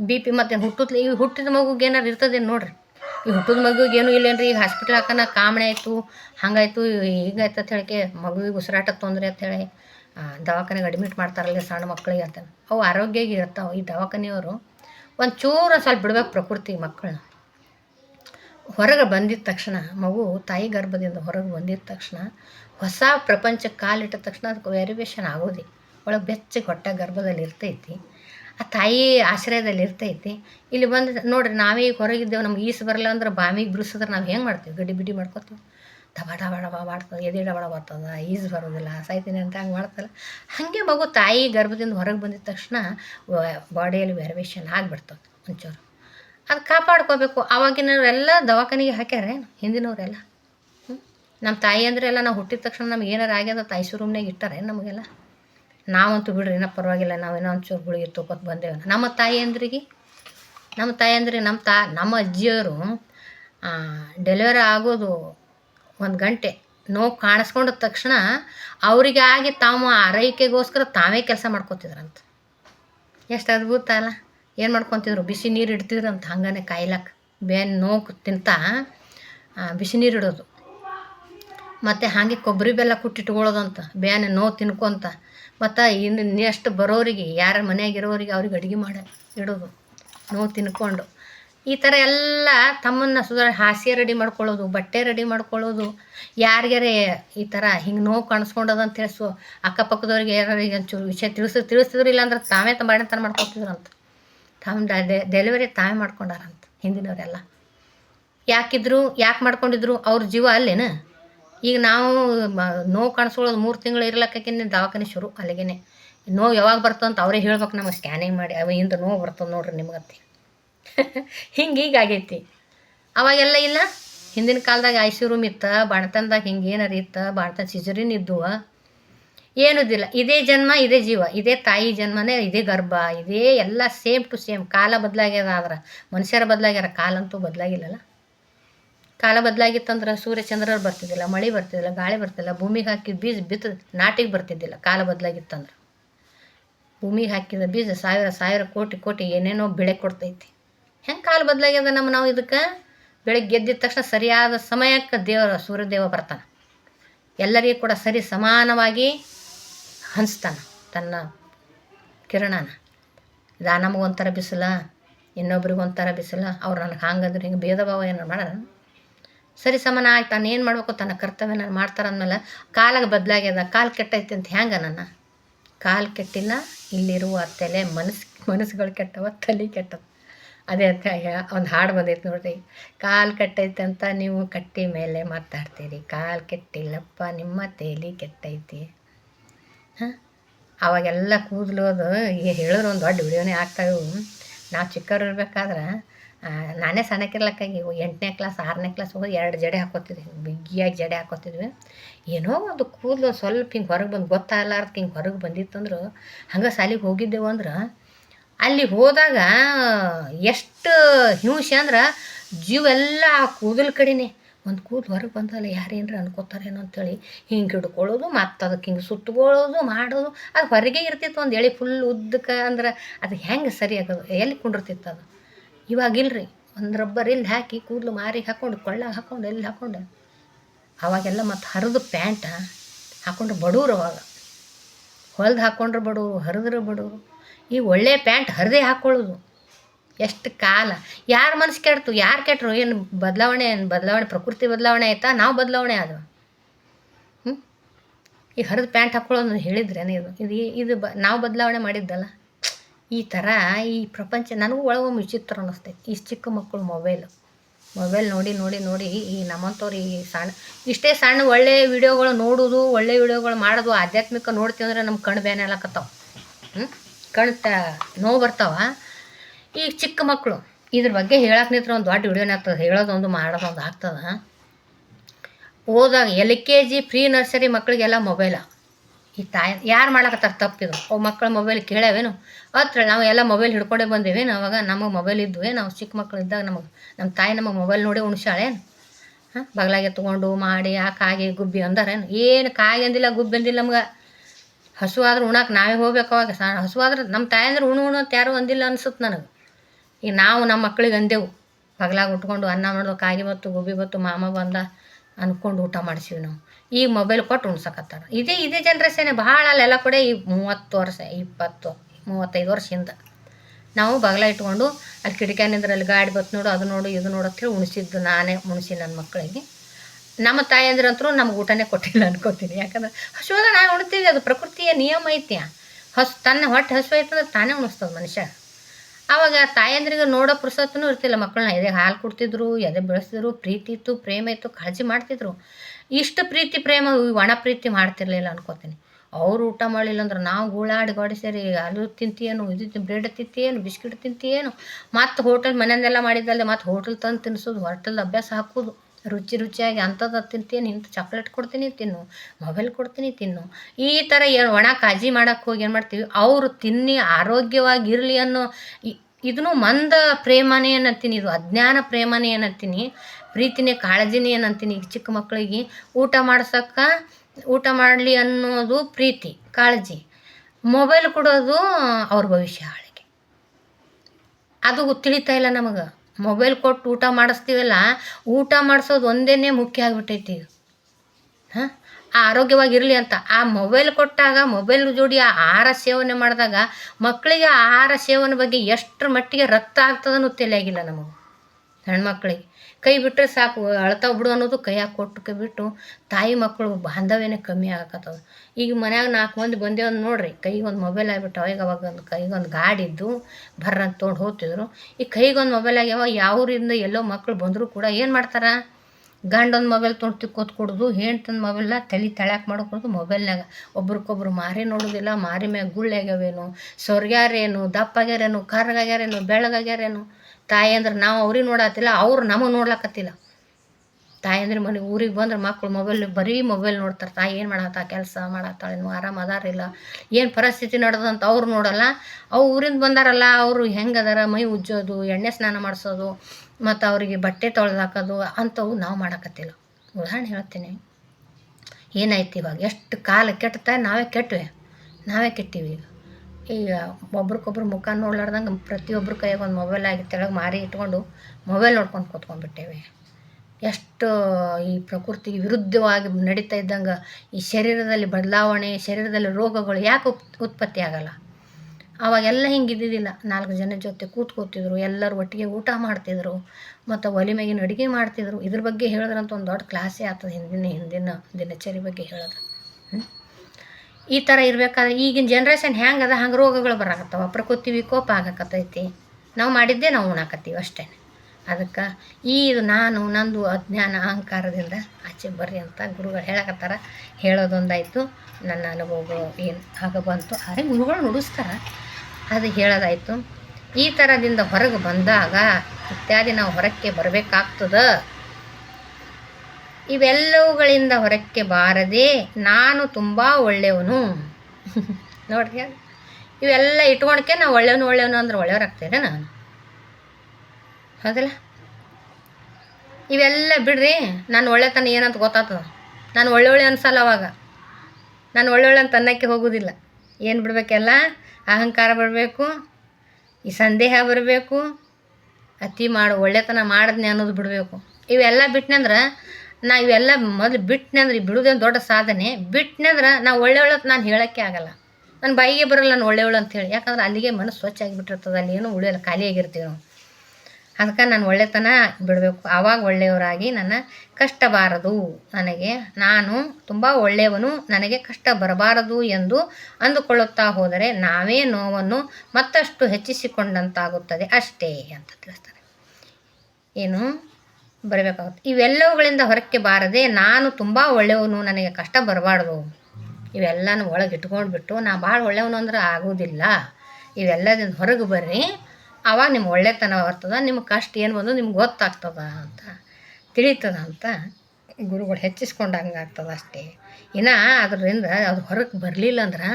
ಬಿ ಪಿ ಮತ್ತು ಹುಟ್ಟುತ್ತಲೇ ಈ ಹುಟ್ಟಿದ ಮಗುಗೆ ಏನಾರು ಇರ್ತದೆ ನೋಡ್ರಿ. ಈ ಹುಟ್ಟಿದ ಮಗುಗೆ ಏನೂ ಇಲ್ಲೇನ್ರಿ, ಈಗ ಹಾಸ್ಪಿಟ್ಲ್ ಹಾಕೋಣ ಕಾಮಣೆ ಆಯಿತು, ಹಂಗಾಯ್ತು ಹೀಗಾಯ್ತು ಅಂತ ಹೇಳಿಕೆ ಮಗುವಿಗೆ ಉಸಿರಾಟ ತೊಂದರೆ ಅಂತ ಹೇಳಿ ದವಾಖಾನೆಗೆ ಅಡ್ಮಿಟ್ ಮಾಡ್ತಾರಲ್ಲ ಸಣ್ಣ ಮಕ್ಕಳಿಗೆ ಅಂತ. ಅವು ಆರೋಗ್ಯ ಇರ್ತಾವೆ, ಈ ದವಾಖಾನೆಯವರು ಒಂದು ಚೂರು ಸ್ವಲ್ಪ ಬಿಡ್ಬೇಕು ಪ್ರಕೃತಿ ಮಕ್ಕಳನ್ನ. ಹೊರಗೆ ಬಂದಿದ್ದ ತಕ್ಷಣ, ಮಗು ತಾಯಿ ಗರ್ಭದಿಂದ ಹೊರಗೆ ಬಂದಿದ್ದ ತಕ್ಷಣ, ಹೊಸ ಪ್ರಪಂಚಕ್ಕೆ ಕಾಲಿಟ್ಟ ತಕ್ಷಣ ಅದಕ್ಕೆ ವೆರಿವೇಷನ್ ಆಗೋದಿ ಒಳಗೆ ಬೆಚ್ಚಗೆ ಹೊಟ್ಟೆ ಗರ್ಭದಲ್ಲಿ ಇರ್ತೈತಿ. ಆ ತಾಯಿ ಆಶ್ರಯದಲ್ಲಿ ಇರ್ತೈತಿ. ಇಲ್ಲಿ ಬಂದು ನೋಡ್ರಿ ನಾವೇ ಈಗ ಹೊರಗಿದ್ದೇವೆ ನಮ್ಗೆ ಈಸು ಬರಲ್ಲ ಅಂದ್ರೆ ಬಾಮಿಗೆ ಬಿಡಿಸಿದ್ರೆ ನಾವು ಹೆಂಗೆ ಮಾಡ್ತೀವಿ? ಗಡಿ ಬಿಡಿ ಮಾಡ್ಕೊತೀವಿ. ಡಬ ಡಬ ಮಾಡ್ತದೆ, ಎದೆ ಡಬ ಬರ್ತದೆ ಈಜು ಬರೋದಿಲ್ಲ, ಸಾಯ್ತೀನಿ ಅಂತ ಹಂಗೆ ಮಾಡ್ತಲ್ಲ. ಹಾಗೆ ಮಗು ತಾಯಿ ಗರ್ಭದಿಂದ ಹೊರಗೆ ಬಂದಿದ ತಕ್ಷಣ ಬಾಡಿಯಲ್ಲಿ ವೆರವೇಷನ್ ಆಗಿಬಿಡ್ತದೆ ಒಂಚೂರು. ಅದು ಕಾಪಾಡ್ಕೋಬೇಕು. ಆವಾಗಿನವರೆಲ್ಲ ದವಾಖಾನಿಗೆ ಹಾಕ್ಯಾರೆ ಹಿಂದಿನವರೆಲ್ಲ? ನಮ್ಮ ತಾಯಿ ಅಂದ್ರೆ ಎಲ್ಲ ನಾವು ಹುಟ್ಟಿದ ತಕ್ಷಣ ನಮ್ಗೆ ಏನಾರು ಆಗ್ಯದ ತಾಯಿ ರೂಮ್ನಾಗ ಇಟ್ಟಾರೆ ನಮಗೆಲ್ಲ? ನಾವಂತೂ ಬಿಡ್ರಿ ಏನೋ ಪರವಾಗಿಲ್ಲ, ನಾವೇನೋ ಒಂಚೂರು ಗುಳಿಗೆ ತೊಗೊತ್ ಬಂದೇವೆ ನಮ್ಮ ತಾಯಿ ಅಂದ್ರಿಗೆ? ನಮ್ಮ ತಾಯಿ ಅಂದ್ರೆ ನಮ್ಮ ತಾ, ನಮ್ಮ ಅಜ್ಜಿಯವರು ಡೆಲಿವರಿ ಆಗೋದು ಒಂದು ಗಂಟೆ. ನೋವು ಕಾಣಿಸ್ಕೊಂಡ ತಕ್ಷಣ ಅವರಿಗೆ ಆಗಿ ತಾವು ಆರೈಕೆಗೋಸ್ಕರ ತಾವೇ ಕೆಲಸ ಮಾಡ್ಕೋತಿದ್ರಂತ. ಎಷ್ಟು ಅದ್ಭುತ ಅಲ್ಲ? ಏನು ಮಾಡ್ಕೊತಿದ್ರು? ಬಿಸಿ ನೀರು ಇಡ್ತಿದ್ರಂತ ಹಂಗನೆ ಕಾಯ್ಲಕ್ಕೆ ಬೇನ್ ನೋವು ತಿಂತ ಬಿಸಿ ನೀರು ಇಡೋದು. ಮತ್ತು ಹಾಗೆ ಕೊಬ್ಬರಿ ಬೆಲ್ಲ ಕುಟ್ಟಿಟ್ಕೊಳ್ಳೋದಂತ ಬೇನೆ ನೋವು ತಿನ್ಕೊಂತ. ಮತ್ತು ಇನ್ನು ನೆಕ್ಸ್ಟ್ ಬರೋರಿಗೆ, ಯಾರ ಮನೆಯಾಗಿರೋರಿಗೆ ಅವ್ರಿಗೆ ಅಡುಗೆ ಮಾಡಿ ಇಡೋದು ನೋವು ತಿನ್ಕೊಂಡು. ಈ ಥರ ಎಲ್ಲ ತಮ್ಮನ್ನು ಸುಧಾರ, ಹಾಸ್ಯ ರೆಡಿ ಮಾಡ್ಕೊಳ್ಳೋದು, ಬಟ್ಟೆ ರೆಡಿ ಮಾಡ್ಕೊಳ್ಳೋದು ಯಾರಿಗಾರೆ ಈ ಥರ ಹಿಂಗೆ ನೋವು ಕಾಣಿಸ್ಕೊಂಡದ ಅಂತ ತಿಳಿಸು ಅಕ್ಕಪಕ್ಕದವ್ರಿಗೆ ಯಾರಿಗೆ ಒಂಚೂರು ವಿಷಯ ತಿಳಿಸ್, ತಿಳಿಸ್ತಿದ್ರು ಇಲ್ಲಾಂದ್ರೆ ತಾವೇ ತಮ್ಮ ಮಾಡ್ಕೊತಿದ್ರು ಮಾಡ್ಕೊತಿದ್ರಂತ ತಮ್ಮ ಡೆಲಿವರಿ ತಾವೇ ಮಾಡ್ಕೊಂಡಾರಂತ ಹಿಂದಿನವರೆಲ್ಲ. ಯಾಕಿದ್ರು, ಯಾಕೆ ಮಾಡ್ಕೊಂಡಿದ್ರು, ಅವ್ರ ಜೀವ ಅಲ್ಲೇನ? ಈಗ ನಾವು ನೋವು ಕಾಣಿಸ್ಕೊಳ್ಳೋದು ಮೂರು ತಿಂಗಳು ಇರ್ಲಕ್ಕಿಂತ ದವಾಖಾನೆ ಶುರು ಅಲ್ಲಿಗೇನೆ. ನೋವು ಯಾವಾಗ ಬರ್ತದೆ ಅಂತ ಅವರೇ ಹೇಳ್ಬೇಕು ನಮಗೆ, ಸ್ಕ್ಯಾನಿಂಗ್ ಮಾಡಿ. ಅವ ಇಂದ ನೋವು ಬರ್ತದೆ ನೋಡ್ರಿ ನಿಮ್ಗತ್ತೆ ಹಿಂಗೆ ಈಗ ಆಗೈತಿ. ಅವಾಗೆಲ್ಲ ಇಲ್ಲ, ಹಿಂದಿನ ಕಾಲದಾಗ ಐ ಸಿ ರೂಮ್ ಇತ್ತು ಬಾಣತನದಾಗ ಹಿಂಗೆ ಏನಾರು ಇತ್ತು ಬಾಣತನ ಸಿಜರಿನ್ ಇದ್ದುವ. ಏನೂದಿಲ್ಲ. ಇದೇ ಜನ್ಮ, ಇದೇ ಜೀವ. ಇದೇ ತಾಯಿ ಜನ್ಮನೇ, ಇದೇ ಗರ್ಭ. ಇದೇ ಎಲ್ಲ ಸೇಮ್ ಟು ಸೇಮ್. ಕಾಲ ಬದಲಾಗ್ಯದ ಆದ್ರೆ, ಮನುಷ್ಯರ ಬದಲಾಗ್ಯಾರ, ಕಾಲಂತೂ ಬದಲಾಗಿಲ್ಲಲ್ಲ. ಕಾಲ ಬದಲಾಗಿತ್ತಂದ್ರೆ ಸೂರ್ಯ ಚಂದ್ರರು ಬರ್ತಿದ್ದಿಲ್ಲ, ಮಳೆ ಬರ್ತಿದ್ದಿಲ್ಲ, ಗಾಳಿ ಬರ್ತಿಲ್ಲ ಭೂಮಿಗೆ ಹಾಕಿದ ಬೀಜ ಬಿತ್ತ, ನಾಟಿಗೆ ಬರ್ತಿದ್ದಿಲ್ಲ, ಕಾಲ ಬದಲಾಗಿತ್ತಂದ್ರೆ. ಭೂಮಿಗೆ ಹಾಕಿದ ಬೀಜ ಸಾವಿರ ಸಾವಿರ ಕೋಟಿ ಕೋಟಿ ಏನೇನೋ ಬೆಳೆ ಕೊಡ್ತೈತಿ. ಹೆಂಗೆ ಕಾಲ ಬದಲಾಗ್ಯದ ನಮ್ಮ ನಾವು ಇದಕ್ಕೆ? ಬೆಳಗ್ಗೆ ಗೆದ್ದಿದ ತಕ್ಷಣ ಸರಿಯಾದ ಸಮಯಕ್ಕೆ ದೇವರ, ಸೂರ್ಯದೇವ ಬರ್ತಾನೆ. ಎಲ್ಲರಿಗೂ ಕೂಡ ಸರಿ ಸಮಾನವಾಗಿ ಹಂಚ್ತಾನೆ ತನ್ನ ಕಿರಣನ. ಇದಾ ನಮಗೊಂಥರ ಬಿಸಿಲ, ಇನ್ನೊಬ್ರಿಗೊಂಥರ ಬಿಸಿಲ, ಅವ್ರು ನನಗೆ ಹಾಂಗಂದ್ರೆ ಹಿಂಗೆ ಭೇದ ಭಾವ ಏನಾರು ಮಾಡೋಣ ಸರಿ ಸಮಾನ ಆಯ್ತು ತಾನು ಏನು ಮಾಡಬೇಕು, ತನ್ನ ಕರ್ತವ್ಯ ನಾನು ಮಾಡ್ತಾರೆ ಅಂದಮೇಲೆ ಕಾಲಾಗ ಬದಲಾಗ್ಯದ ಕಾಲು ಕೆಟ್ಟೈತೆ ಅಂತ ಹ್ಯಾಂಗ ನನ್ನ? ಕಾಲು ಕೆಟ್ಟಿಲ್ಲ, ಇಲ್ಲಿರುವ ತಲೆ ಮನಸ್ಸು ಮನಸ್ಸುಗಳು ಕೆಟ್ಟವ, ತಲೆ ಕೆಟ್ಟವ ಅದೇ ಅಂತ ಒಂದು ಹಾಡು ಬಂದೈತೆ ನೋಡ್ರಿ. ಕಾಲು ಕೆಟ್ಟೈತೆ ಅಂತ ನೀವು ಕಟ್ಟಿ ಮೇಲೆ ಮಾತಾಡ್ತೀರಿ. ಕಾಲು ಕೆಟ್ಟಿಲ್ಲಪ್ಪ, ನಿಮ್ಮ ತೇಲಿ ಕೆಟ್ಟೈತಿ. ಹಾಂ? ಅವಾಗೆಲ್ಲ ಕೂದಲು ಅದು ಈಗ ಹೇಳೋರು ಒಂದು ದೊಡ್ಡ ವಿಡಿಯೋನೇ ಆಗ್ತಾವೆ ನಾವು ಚಿಕ್ಕವ್ರು ಇರ್ಬೇಕಾದ್ರೆ ನಾನೇ ಸಣ್ಣಕ್ಕಿರ್ಲಕ್ಕಾಗಿ ಎಂಟನೇ ಕ್ಲಾಸ್ ಆರನೇ ಕ್ಲಾಸ್ ಹೋಗಿ ಎರಡು ಜಡೆ ಹಾಕೋತಿದ್ವಿ ಬಿಗ್ಗಿಯಾಗಿ ಜಡೆ ಹಾಕೋತಿದ್ವಿ. ಏನೋ ಒಂದು ಕೂದಲು ಸ್ವಲ್ಪ ಹಿಂಗೆ ಹೊರಗೆ ಬಂದು ಗೊತ್ತಾಗಲಾರ್ದು ಹಿಂಗೆ ಹೊರಗೆ ಬಂದಿತ್ತಂದ್ರೆ, ಹಂಗೆ ಸಾಲಿಗೆ ಹೋಗಿದ್ದೆವು ಅಂದ್ರೆ, ಅಲ್ಲಿ ಹೋದಾಗ ಎಷ್ಟು ಹಿಂಸೆ ಅಂದ್ರೆ ಜೀವೆಲ್ಲ ಆ ಕೂದಲ್ ಕಡೆನೇ, ಒಂದು ಕೂದಲು ಹೊರಗೆ ಬಂದಲ್ಲ ಯಾರೇನ್ರ ಅನ್ಕೋತಾರೇನೋ ಅಂತೇಳಿ ಹಿಂಗೆ ಹಿಡ್ಕೊಳ್ಳೋದು, ಮತ್ತು ಅದಕ್ಕೆ ಹಿಂಗೆ ಸುತ್ತಕೊಳ್ಳೋದು ಮಾಡೋದು, ಅದು ಹೊರಗೆ ಇರ್ತಿತ್ತು ಒಂದು ಎಳೆ ಫುಲ್ ಉದ್ದಕ್ಕೆ ಅಂದ್ರೆ, ಅದು ಹೆಂಗೆ ಸರಿ ಆಗೋದು, ಎಲ್ಲಿ ಕುಂಡಿರ್ತಿತ್ತು ಅದು? ಇವಾಗಿಲ್ರಿ, ಒಂದು ರಬ್ಬರ್ ಇಲ್ಲಿ ಹಾಕಿ ಕೂದಲು ಮಾರಿಗೆ ಹಾಕೊಂಡು ಕೊಳ್ಳ ಹಾಕೊಂಡು, ಎಲ್ಲಿ ಹಾಕೊಂಡು? ಅವಾಗೆಲ್ಲ ಮತ್ತು ಹರಿದು ಪ್ಯಾಂಟ ಹಾಕೊಂಡ್ರೆ ಬಡವ್ರು ಅವಾಗ. ಹೊಲ್ದು ಹಾಕ್ಕೊಂಡ್ರೆ ಬಡವರು ಹರಿದ್ರೆ ಬಡವರು ಈ ಒಳ್ಳೆ ಪ್ಯಾಂಟ್ ಹರಿದೇ ಹಾಕ್ಕೊಳ್ಳೋದು ಎಷ್ಟು ಕಾಲ. ಯಾರ ಮನಸ್ಸು ಕೆಡ್ತು, ಯಾರು ಕೆಟ್ಟರು ಏನು ಬದಲಾವಣೆ ಏನು ಬದಲಾವಣೆ, ಪ್ರಕೃತಿ ಬದಲಾವಣೆ ಆಯ್ತಾ? ನಾವು ಬದಲಾವಣೆ ಆದವು? ಈ ಹರಿದು ಪ್ಯಾಂಟ್ ಹಾಕ್ಕೊಳ್ಳೋದು ಹೇಳಿದ್ರೇನೆ ಇದು? ಇದು ಇದು ಬ ನಾವು ಬದಲಾವಣೆ ಮಾಡಿದ್ದಲ್ಲ? ಈ ಥರ ಈ ಪ್ರಪಂಚ ನನಗೂ ಒಳಗೊಮ್ಮೆ ವಿಚಿತ್ರ ಅನ್ನಿಸ್ತೈತಿ. ಇಷ್ಟು ಚಿಕ್ಕ ಮಕ್ಕಳು ಮೊಬೈಲು. ಮೊಬೈಲ್ ನೋಡಿ ನೋಡಿ ನೋಡಿ ಈ ನಮ್ಮಂಥವ್ರು ಈ ಸಣ್ಣ, ಇಷ್ಟೇ ಸಣ್ಣ ಒಳ್ಳೆಯ ವಿಡಿಯೋಗಳು ನೋಡೋದು, ಒಳ್ಳೆ ವಿಡಿಯೋಗಳು ಮಾಡೋದು, ಆಧ್ಯಾತ್ಮಿಕ ನೋಡ್ತೀವಿ ಅಂದರೆ ನಮ್ಮ ಕಣ್ಣು ಬೇನೆ ಆಗ್ಲಕತ್ತಾವ ಹ್ಞೂ ಕಣ್ಣು ತ, ನೋವು ಬರ್ತಾವ. ಈಗ ಚಿಕ್ಕ ಮಕ್ಕಳು ಇದ್ರ ಬಗ್ಗೆ ಹೇಳಕ್ಕೆ ನಿಂತ್ರೆ ಒಂದು ದೊಡ್ಡ ವಿಡಿಯೋನೇ ಆಗ್ತದೆ. ಹೇಳೋದೊಂದು ಮಾಡೋದೊಂದು ಆಗ್ತದೆ. ಹೋದಾಗ L K G, pre nursery ಮಕ್ಕಳಿಗೆಲ್ಲ ಮೊಬೈಲ. ಈ ತಾಯಿ ಯಾರು ಮಾಡಕತ್ತಾರ ತಪ್ಪಿದು. ಅವು ಮಕ್ಕಳು ಮೊಬೈಲ್ ಕೇಳ್ಯಾವೇನು? ಹತ್ರ ನಾವು ಎಲ್ಲ ಮೊಬೈಲ್ ಹಿಡ್ಕೊಂಡೇ ಬಂದೇವೇನು? ಅವಾಗ ನಮಗೆ ಮೊಬೈಲ್ ಇದ್ವು ನಾವು ಚಿಕ್ಕ ಮಕ್ಕಳು ಇದ್ದಾಗ ನಮಗೆ ನಮ್ಮ ತಾಯಿ ನಮಗೆ ಮೊಬೈಲ್ ನೋಡಿ ಉಣ್ಸಾಳೇನು ಹಾಂ? ಬಗ್ಲಾಗೆ ತೊಗೊಂಡು ಮಾಡಿ ಆ ಕಾಗೆ ಗುಬ್ಬಿ ಅಂದಾರೇನು? ಏನು ಕಾಗೆ ಅಂದಿಲ್ಲ, ಗುಬ್ಬಿ ಅಂದಿಲ್ಲ ನಮ್ಗೆ. ಹಸು ಆದ್ರೆ ಉಣಕ್ಕೆ ನಾವೇ ಹೋಗ್ಬೇಕು ಅವಾಗ. ಸಣ್ಣ ಹಸು ಆದ್ರೆ ನಮ್ಮ ತಾಯಿ ಅಂದ್ರೆ ಉಣು ಉಣು ಅಂತ ಯಾರೂ ಅಂದಿಲ್ಲ ಅನ್ಸುತ್ತೆ ನನಗೆ. ಈಗ ನಾವು ನಮ್ಮ ಮಕ್ಳಿಗೆ ಅಂದೆವು. ಬಗ್ಲಾಗೆ ಉಟ್ಕೊಂಡು ಅನ್ನ ಮಾಡೋದು, ಕಾಗೆ ಬತ್ತು, ಗುಬ್ಬಿ ಬತ್ತು, ಮಾಮ ಬಂದ. ಅಂದ್ಕೊಂಡು ಊಟ ಮಾಡ್ಸೀವಿ ನಾವು. ಈಗ ಮೊಬೈಲ್ ಕೊಟ್ಟು ಉಣ್ಸಕತ್ತಾರ. ಇದೇ ಇದೇ ಜನ್ರೇಷನ್ ಭಾಳ ಅಲ್ಲೆಲ್ಲ ಕೂಡ ಈ ಮೂವತ್ತು ವರ್ಷ, ಇಪ್ಪತ್ತು, ಮೂವತ್ತೈದು ವರ್ಷದಿಂದ ನಾವು ಬಗಲ ಇಟ್ಕೊಂಡು ಅಲ್ಲಿ ಕಿಟಕಿನಿದ್ರಲ್ಲಿ ಗಾಡಿ ಬತ್ತು ನೋಡು, ಅದು ನೋಡು, ಇದು ನೋಡು ಅಂತೇಳಿ ಉಣಿಸಿದ್ದು ನಾನೇ ಉಣಿಸಿ ನನ್ನ ಮಕ್ಕಳಿಗೆ. ನಮ್ಮ ತಾಯಂದಿರಂತರೂ ನಮ್ಗೆ ಊಟನೇ ಕೊಟ್ಟಿಲ್ಲ ಅನ್ಕೋತೀನಿ. ಯಾಕಂದ್ರೆ ಹಸುವಾಗ ನಾನು ಉಣ್ತೀವಿ, ಅದು ಪ್ರಕೃತಿಯ ನಿಯಮ ಐತಿ ಹಸು, ತನ್ನ ಹೊಟ್ಟೆ ಹಸು ಐತಂದ್ರೆ ತಾನೇ ಉಣಿಸ್ತದೆ ಮನುಷ್ಯ. ಆವಾಗ ತಾಯಂದ್ರಿಗೆ ನೋಡೋ ಪುರುಸತ್ತೂ ಇರ್ತಿಲ್ಲ ಮಕ್ಕಳನ್ನ ಎದೆ ಹಾಲು ಕೊಡ್ತಿದ್ರು, ಎದೆ ಬೆಳೆಸಿದ್ರು ಪ್ರೀತಿ ಇತ್ತು, ಪ್ರೇಮ ಇತ್ತು, ಕಾಳಜಿ ಮಾಡ್ತಿದ್ರು. ಇಷ್ಟು ಪ್ರೀತಿ, ಪ್ರೇಮ ಒಣ ಪ್ರೀತಿ ಮಾಡ್ತಿರ್ಲಿಲ್ಲ ಅನ್ಕೋತೀನಿ. ಅವರು ಊಟ ಮಾಡಲಿಲ್ಲ ಅಂದ್ರೆ ನಾವು ಗೂಳಾಡಿ ಗಾಡಿ ಸೇರಿ ಅದು ತಿಂತೀಯೇನು, ಇದು ಬ್ರೆಡ್ ತಿಂತೀಯೇನು, ಬಿಸ್ಕಿಟ್ ತಿಂತೀಯೇನು, ಮತ್ತು ಹೋಟೆಲ್ ಮನೆಯಲ್ಲೆಲ್ಲ ಮಾಡಿದ್ದಲ್ಲದೆ ಮತ್ತು ಹೋಟೆಲ್ ತಂದು ತಿನ್ನಿಸೋದು ಹೋಟೆಲ್ ಅಭ್ಯಾಸ ಹಾಕೋದು. ರುಚಿ ರುಚಿಯಾಗಿ ಅಂಥದ್ದು ತಿಂತೀನಿ ಇಂಥ ಚಾಕ್ಲೇಟ್ ಕೊಡ್ತೀನಿ ತಿನ್ನು, ಮೊಬೈಲ್ ಕೊಡ್ತೀನಿ ತಿನ್ನು. ಈ ಥರ ಏನು ಒಣ ಕಾಜಿ ಮಾಡೋಕ್ಕೆ ಹೋಗಿ ಏನು ಮಾಡ್ತೀವಿ? ಅವರು ತಿನ್ನಿ, ಆರೋಗ್ಯವಾಗಿರಲಿ ಅನ್ನೋ ಇದನ್ನು ಮಂದ ಪ್ರೇಮನೇ ಏನಂತೀನಿ, ಇದು ಅಜ್ಞಾನ ಪ್ರೇಮನೇ ಏನಂತೀನಿ, ಪ್ರೀತಿನೇ ಕಾಳಜಿನೇ ಏನಂತೀನಿ ಈಗ ಚಿಕ್ಕ ಮಕ್ಕಳಿಗೆ. ಊಟ ಮಾಡ್ಸಕ್ಕ, ಊಟ ಮಾಡಲಿ ಅನ್ನೋದು ಪ್ರೀತಿ, ಕಾಳಜಿ. ಮೊಬೈಲ್ ಕೊಡೋದು ಅವ್ರ ಭವಿಷ್ಯ ಹಾಳಿಗೆ. ಅದು ತಿಳಿತಾ ಇಲ್ಲ ನಮಗೆ. ಮೊಬೈಲ್ ಕೊಟ್ಟು ಊಟ ಮಾಡಿಸ್ತೀವಲ್ಲ, ಊಟ ಮಾಡಿಸೋದು ಒಂದೇನೇ ಮುಖ್ಯ ಆಗಿಬಿಟ್ಟೈತಿ ಹಾಂ? ಆರೋಗ್ಯವಾಗಿರಲಿ ಅಂತ. ಆ ಮೊಬೈಲ್ ಕೊಟ್ಟಾಗ ಮೊಬೈಲ್ ಜೋಡಿ ಆ ಆಹಾರ ಸೇವನೆ ಮಾಡಿದಾಗ ಮಕ್ಕಳಿಗೆ ಆಹಾರ ಸೇವನೆ ಬಗ್ಗೆ ಎಷ್ಟರ ಮಟ್ಟಿಗೆ ರಕ್ತ ಆಗ್ತದನ್ನೂ ತಿಳಿಯಾಗಿಲ್ಲ ನಮಗೆ. ಹೆಣ್ಮಕ್ಳಿಗೆ. ಕೈ ಬಿಟ್ಟರೆ ಸಾಕು ಅಳ್ತಾವ್ ಬಿಡು ಅನ್ನೋದು ಕೈಯಾಗ ಕೊಟ್ಟು ಬಿಟ್ಟು ತಾಯಿ ಮಕ್ಕಳು ಬಾಂಧವ್ಯನೇ ಕಮ್ಮಿ ಆಗಕತ್ತದ. ಈಗ ಮನ್ಯಾಗ ನಾಲ್ಕು ಮಂದಿ ಬಂದೇವು ಒಂದು ನೋಡ್ರಿ ಕೈಗೆ ಒಂದು ಮೊಬೈಲ್ ಆಗಿಬಿಟ್ಟು, ಅವಾಗ ಅವಾಗ ಒಂದು ಕೈಗೆ ಒಂದು ಗಾಡಿ ಇದ್ದು ಬರ್ರ ಅಂತ ತೊಗೊಂಡು ಹೋಗ್ತಿದ್ರು. ಈ ಕೈಗೆ ಒಂದು ಮೊಬೈಲ್ ಆಗ್ಯಾವ, ಯಾವ ಊರಿಂದ ಎಲ್ಲೋ ಮಕ್ಕಳು ಬಂದರೂ ಕೂಡ ಏನು ಮಾಡ್ತಾರ? ಗಂಡೊಂದು ಮೊಬೈಲ್ ತಿಕ್ಕೋತ್ ಕೊಡೋದು ಹೆಣ್ತಂದು ಮೊಬೈಲ್ನ ತಲೆ ತಳ್ಯಾಕೆ ಮಾಡ್ಕೊಡೋದು ಮೊಬೈಲ್ನಾಗ ಒಬ್ರಿಗೊಬ್ರು ಮಾರಿ ನೋಡೋದಿಲ್ಲ, ಮಾರಿ ಮ್ಯಾಗ ಗುಳ್ಳೆ ಆಗ್ಯಾವೇನು, ಸೊರ್ಗ್ಯಾರೇನು, ದಪ್ಪಾಗ್ಯಾರೇನು ಕರ್ಗಾಗ್ಯಾರೇನು ಬೆಳಗಾಗ್ಯಾರೇನು ತಾಯಿ ಅಂದ್ರೆ ನಾವು ಅವ್ರಿಗೆ ನೋಡತ್ತಿಲ್ಲ ಅವ್ರು ನಮಗೆ ನೋಡ್ಲಕತ್ತಿಲ್ಲ. ತಾಯಿ ಅಂದ್ರೆ ಮನೆ ಊರಿಗೆ ಬಂದ್ರೆ ಮಕ್ಕಳು ಮೊಬೈಲ್ ಬರೀ ಮೊಬೈಲ್ ನೋಡ್ತಾರೆ. ತಾಯಿ ಏನು ಮಾಡತ್ತ ಕೆಲಸ ಮಾಡತ್ತಾಳೆ ನೀವು ಆರಾಮ ಅದಾರಿಲ್ಲ ಏನು ಪರಿಸ್ಥಿತಿ ನಡೆದಂತ ಅವ್ರು ನೋಡಲ್ಲ. ಅವು ಊರಿಂದ ಬಂದಾರಲ್ಲ, ಅವರು ಹೆಂಗೆ ಅದಾರ, ಮೈ ಉಜ್ಜೋದು, ಎಣ್ಣೆ ಸ್ನಾನ ಮಾಡಿಸೋದು ಮತ್ತು ಅವರಿಗೆ ಬಟ್ಟೆ ತೊಳೆದಾಕೋದು ಅಂಥವು ನಾವು ಮಾಡಕತ್ತಿಲ್ಲ. ಉದಾಹರಣೆ ಹೇಳ್ತೀನಿ. ಏನಾಯ್ತು ಇವಾಗ? ಎಷ್ಟು ಕಾಲ ಕೆಟ್ಟ ನಾವೇ ಕೆಟ್ಟವೆ ನಾವೇ ಕೆಟ್ಟಿವಿ. ಈಗ ಈಗ ಒಬ್ರಿಗೊಬ್ರು ಮುಖ ನೋಡ್ಲಾರ್ದಂಗೆ ಪ್ರತಿಯೊಬ್ಬರ ಕೈಯಾಗ ಒಂದು ಮೊಬೈಲ್ ಆಗಿ ತೆಳಗೆ ಮಾರಿ ಇಟ್ಕೊಂಡು ಮೊಬೈಲ್ ನೋಡ್ಕೊಂಡು ಕೂತ್ಕೊಂಡ್ಬಿಟ್ಟೇವೆ. ಎಷ್ಟು ಈ ಪ್ರಕೃತಿಗೆ ವಿರುದ್ಧವಾಗಿ ನಡೀತಾ ಇದ್ದಂಗೆ ಈ ಶರೀರದಲ್ಲಿ ಬದಲಾವಣೆ, ಶರೀರದಲ್ಲಿ ರೋಗಗಳು ಯಾಕೆ ಉತ್, ಉತ್ಪತ್ತಿ ಆಗಲ್ಲ? ಅವಾಗೆಲ್ಲ ಹಿಂಗೆ ಇದ್ದಿದ್ದಿಲ್ಲ ನಾಲ್ಕು ಜನ ಜೊತೆ ಕೂತ್ಕೋತಿದ್ರು, ಎಲ್ಲರೂ ಒಟ್ಟಿಗೆ ಊಟ ಮಾಡ್ತಿದ್ರು, ಮತ್ತು ಒಲೆ ಮ್ಯಾಗಿನ ಅಡುಗೆ ಮಾಡ್ತಿದ್ರು. ಇದ್ರ ಬಗ್ಗೆ ಹೇಳಿದ್ರಂತ ಒಂದು ದೊಡ್ಡ ಕ್ಲಾಸೇ ಆಗ್ತದೆ ಹಿಂದಿನ ಹಿಂದಿನ ದಿನಚರಿ ಬಗ್ಗೆ ಹೇಳಿದ್ರೆ. ಈ ಥರ ಇರಬೇಕಾದ್ರೆ ಈಗಿನ ಜನ್ರೇಷನ್ ಹೆಂಗೆ ಅದ, ಹಂಗೆ ರೋಗಗಳು ಬರಾಕತ್ತವ. ಪ್ರಕೃತಿ ವಿಕೋಪ ಆಗಕತ್ತೈತಿ. ನಾವು ಮಾಡಿದ್ದೇ ನಾವು ಉಣಾಕತ್ತೀವಿ ಅಷ್ಟೇ. ಅದಕ್ಕೆ ಈ ನಾನು, ನಂದು ಅಜ್ಞಾನ, ಅಹಂಕಾರದಿಂದ ಆಚೆ ಬರ್ರಿ ಅಂತ ಗುರುಗಳು ಹೇಳಕತ್ತಾರ. ಹೇಳೋದೊಂದಾಯಿತು. ನನ್ನ ಅನುಭವಗಳು ಏನು ಆಗ ಬಂತು ಆದರೆ ಗುರುಗಳು ನುಡಿಸ್ತಾರೆ. ಅದು ಹೇಳೋದಾಯಿತು. ಈ ಥರದಿಂದ ಹೊರಗೆ ಬಂದಾಗ ಇತ್ಯಾದಿ ನಾವು ಹೊರಕ್ಕೆ ಬರಬೇಕಾಗ್ತದ? ಇವೆಲ್ಲವುಗಳಿಂದ ಹೊರಕ್ಕೆ ಬಾರದೆ ನಾನು ತುಂಬ ಒಳ್ಳೆಯವನು. ನೋಡ್ರಿ. ಇವೆಲ್ಲ ಇಟ್ಕೊಳಕ್ಕೆ ನಾವು ಒಳ್ಳೆಯವನು ಒಳ್ಳೆಯವನು ಅಂದ್ರೆ ಒಳ್ಳೆಯವ್ರಾಗ್ತೇನೆ ನಾನು. ಹೌದಲ್ಲ? ಇವೆಲ್ಲ ಬಿಡ್ರಿ ನಾನು ಒಳ್ಳೆತನ ಏನಂತ ಗೊತ್ತಾಗ್ತದ? ನಾನು ಒಳ್ಳೊಳ್ಳೆ ಅನ್ಸಲ್ಲ ಅವಾಗ. ನಾನು ಒಳ್ಳೊಳ್ಳೆ ಅಂತ ಅನ್ನಕ್ಕೆ ಹೋಗೋದಿಲ್ಲ. ಏನು ಬಿಡಬೇಕೆಲ್ಲ? ಅಹಂಕಾರ ಬರಬೇಕು, ಈ ಸಂದೇಹ ಬರಬೇಕು, ಅತಿ ಮಾಡು, ಒಳ್ಳೆತನ ಮಾಡಿದ್ನೆ ಅನ್ನೋದು ಬಿಡಬೇಕು. ಇವೆಲ್ಲ ಬಿಟ್ನಂದ್ರೆ ನಾ ಇವೆಲ್ಲ ಮೊದಲು ಬಿಟ್ನೆಂದ್ರೆ ಈ ಬಿಡೋದೇನು ದೊಡ್ಡ ಸಾಧನೆ ಬಿಟ್ನೆಂದ್ರೆ ನಾ ಒಳ್ಳೆ ಒಳ್ಳೆತ್ ನಾನು ಹೇಳೋಕ್ಕೆ ಆಗಲ್ಲ. ನನ್ನ ಬಾಯಿಗೆ ಬರಲ್ಲ, ನಾನು ಅಂತ ಹೇಳಿ. ಯಾಕಂದ್ರೆ ಅಲ್ಲಿಗೆ ಮನಸ್ಸು ಸ್ವಚ್ಛ ಆಗಿಬಿಟ್ಟಿರ್ತದೆ, ಅಲ್ಲಿ ಏನೂ ಉಳಿಯಲ್ಲ, ಖಾಲಿಯಾಗಿರ್ತೀವಿ ನಾವು. ಅದಕ್ಕೆ ನಾನು ಒಳ್ಳೆತನ ಬಿಡಬೇಕು. ಆವಾಗ ಒಳ್ಳೆಯವರಾಗಿ ನನ್ನ ಕಷ್ಟ ಬಾರದು ನನಗೆ ನಾನು ತುಂಬ ಒಳ್ಳೆಯವನು. ನನಗೆ ಕಷ್ಟ ಬರಬಾರದು ಎಂದು ಅಂದುಕೊಳ್ಳುತ್ತಾ ಹೋದರೆ ನಾವೇ ನೋವನ್ನು ಮತ್ತಷ್ಟು ಹೆಚ್ಚಿಸಿಕೊಂಡಂತಾಗುತ್ತದೆ ಅಷ್ಟೇ ಅಂತ ತಿಳಿಸ್ತಾರೆ. ಏನು? ಬರಬೇಕಾಗುತ್ತೆ. ಇವೆಲ್ಲವುಗಳಿಂದ ಹೊರಕ್ಕೆ ಬಾರದೆ ನಾನು ತುಂಬ ಒಳ್ಳೆಯವನು, ನನಗೆ ಕಷ್ಟ ಬರಬಾರ್ದು. ಇವೆಲ್ಲನೂ ಒಳಗೆ ಇಟ್ಕೊಂಡ್ಬಿಟ್ಟು ನಾ ಭಾಳ ಒಳ್ಳೆಯವನು ಅಂದ್ರೆ ಆಗೋದಿಲ್ಲ. ಇವೆಲ್ಲದಿಂದ ಹೊರಗೆ ಬರ್ರಿ. ಆವಾಗ ನಿಮ್ಗೆ ಒಳ್ಳೆತನ ಬರ್ತದೆ ನಿಮ್ಮ ಕಷ್ಟ ಏನು ಬಂದು ನಿಮ್ಗೆ ಗೊತ್ತಾಗ್ತದ ಅಂತ ತಿಳಿತದ ಅಂತ ಗುರುಗಳು ಹೆಚ್ಚಿಸ್ಕೊಂಡಂಗೆ ಆಗ್ತದ ಅಷ್ಟೇ. ಇನ್ನು ಅದರಿಂದ ಅದು ಹೊರಗೆ ಬರಲಿಲ್ಲ ಅಂದ್ರೆ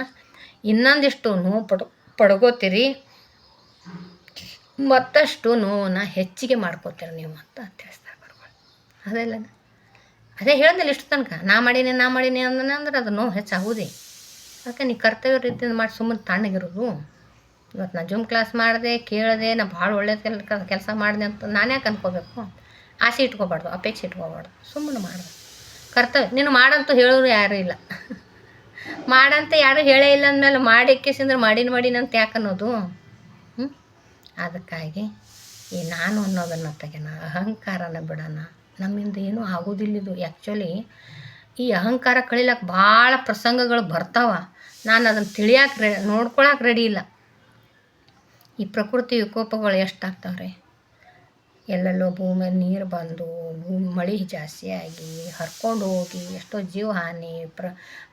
ಇನ್ನೊಂದಿಷ್ಟು ನೋವು ಪಡ್, ಪಡ್ಕೋತೀರಿ, ಮತ್ತಷ್ಟು ನೋವನ್ನ ಹೆಚ್ಚಿಗೆ ಮಾಡ್ಕೋತೀರಿ ನೀವು ಅಂತ ತಿಳಿಸ್ತಾರೆ ಗುರುಗಳು. ಅದೆಲ್ಲ ಅದೇ ಹೇಳಿದ್ನಲ್ಲ ಇಷ್ಟು ತನಕ, ನಾ ಮಾಡೀನಿ ನಾ ಮಾಡೀನಿ ಅಂದ್ರೆ ಅದು ನೋವು ಹೆಚ್ಚಾಗೋದೇ. ಅದಕ್ಕೆ ನೀವು ಕರ್ತವ್ಯ ರೀತಿಯಿಂದ ಮಾಡಿ ಸುಮ್ಮನೆ ತಣ್ಣಗಿರೋದು. ಇವತ್ತು ನಾನು ಜುಮ್ ಕ್ಲಾಸ್ ಮಾಡಿದೆ, ಕೇಳಿದೆ ನಾನು ಭಾಳ ಒಳ್ಳೆ ಕೆಲಸ ಮಾಡಿದೆ ಅಂತ ನಾನು ಯಾಕೆ ಅನ್ಕೋಬೇಕು? ಆಸೆ ಇಟ್ಕೋಬಾರ್ದು, ಅಪೇಕ್ಷೆ ಇಟ್ಕೋಬಾರ್ದು, ಸುಮ್ಮನೆ ಮಾಡಿದೆ ಕರ್ತವ್ಯ, ನೀನು ಮಾಡಂತೂ ಹೇಳೋರು ಯಾರೂ ಇಲ್ಲ. ಮಾಡಂತ ಯಾರೂ ಹೇಳೇ ಇಲ್ಲ ಅಂದಮೇಲೆ ಮಾಡಿ ಎಕ್ಕಿಸಿಂದ್ರೆ ಮಾಡೀನಿ ಮಾಡಿನ ಅಂತ ಯಾಕೆ ಅನ್ನೋದು? ಅದಕ್ಕಾಗಿ ಈ ನಾನು ಅನ್ನೋದನ್ನು ತೆಗೆನ, ಅಹಂಕಾರನ ಬಿಡೋಣ. ನಮ್ಮಿಂದ ಏನೂ ಆಗೋದಿಲ್ಲ ಇದು. ಆ್ಯಕ್ಚುಲಿ ಈ ಅಹಂಕಾರ ಕಳಿಲಕ್ಕೆ ಭಾಳ ಪ್ರಸಂಗಗಳು ಬರ್ತಾವ. ನಾನು ಅದನ್ನು ತಿಳಿಯಕ್ಕೆ ರೆ ನೋಡ್ಕೊಳಕ್ಕೆ ರೆಡಿ ಇಲ್ಲ. ಈ ಪ್ರಕೃತಿ ವಿಕೋಪಗಳು ಎಷ್ಟಾಗ್ತಾವ್ರಿ? ಎಲ್ಲೆಲ್ಲೋ ಭೂಮಿ ನೀರು ಬಂದು ಭೂಮಿ ಮಳೆ ಜಾಸ್ತಿ ಆಗಿ ಹರ್ಕೊಂಡು ಹೋಗಿ ಎಷ್ಟೋ ಜೀವ ಹಾನಿ ಪ್ರ,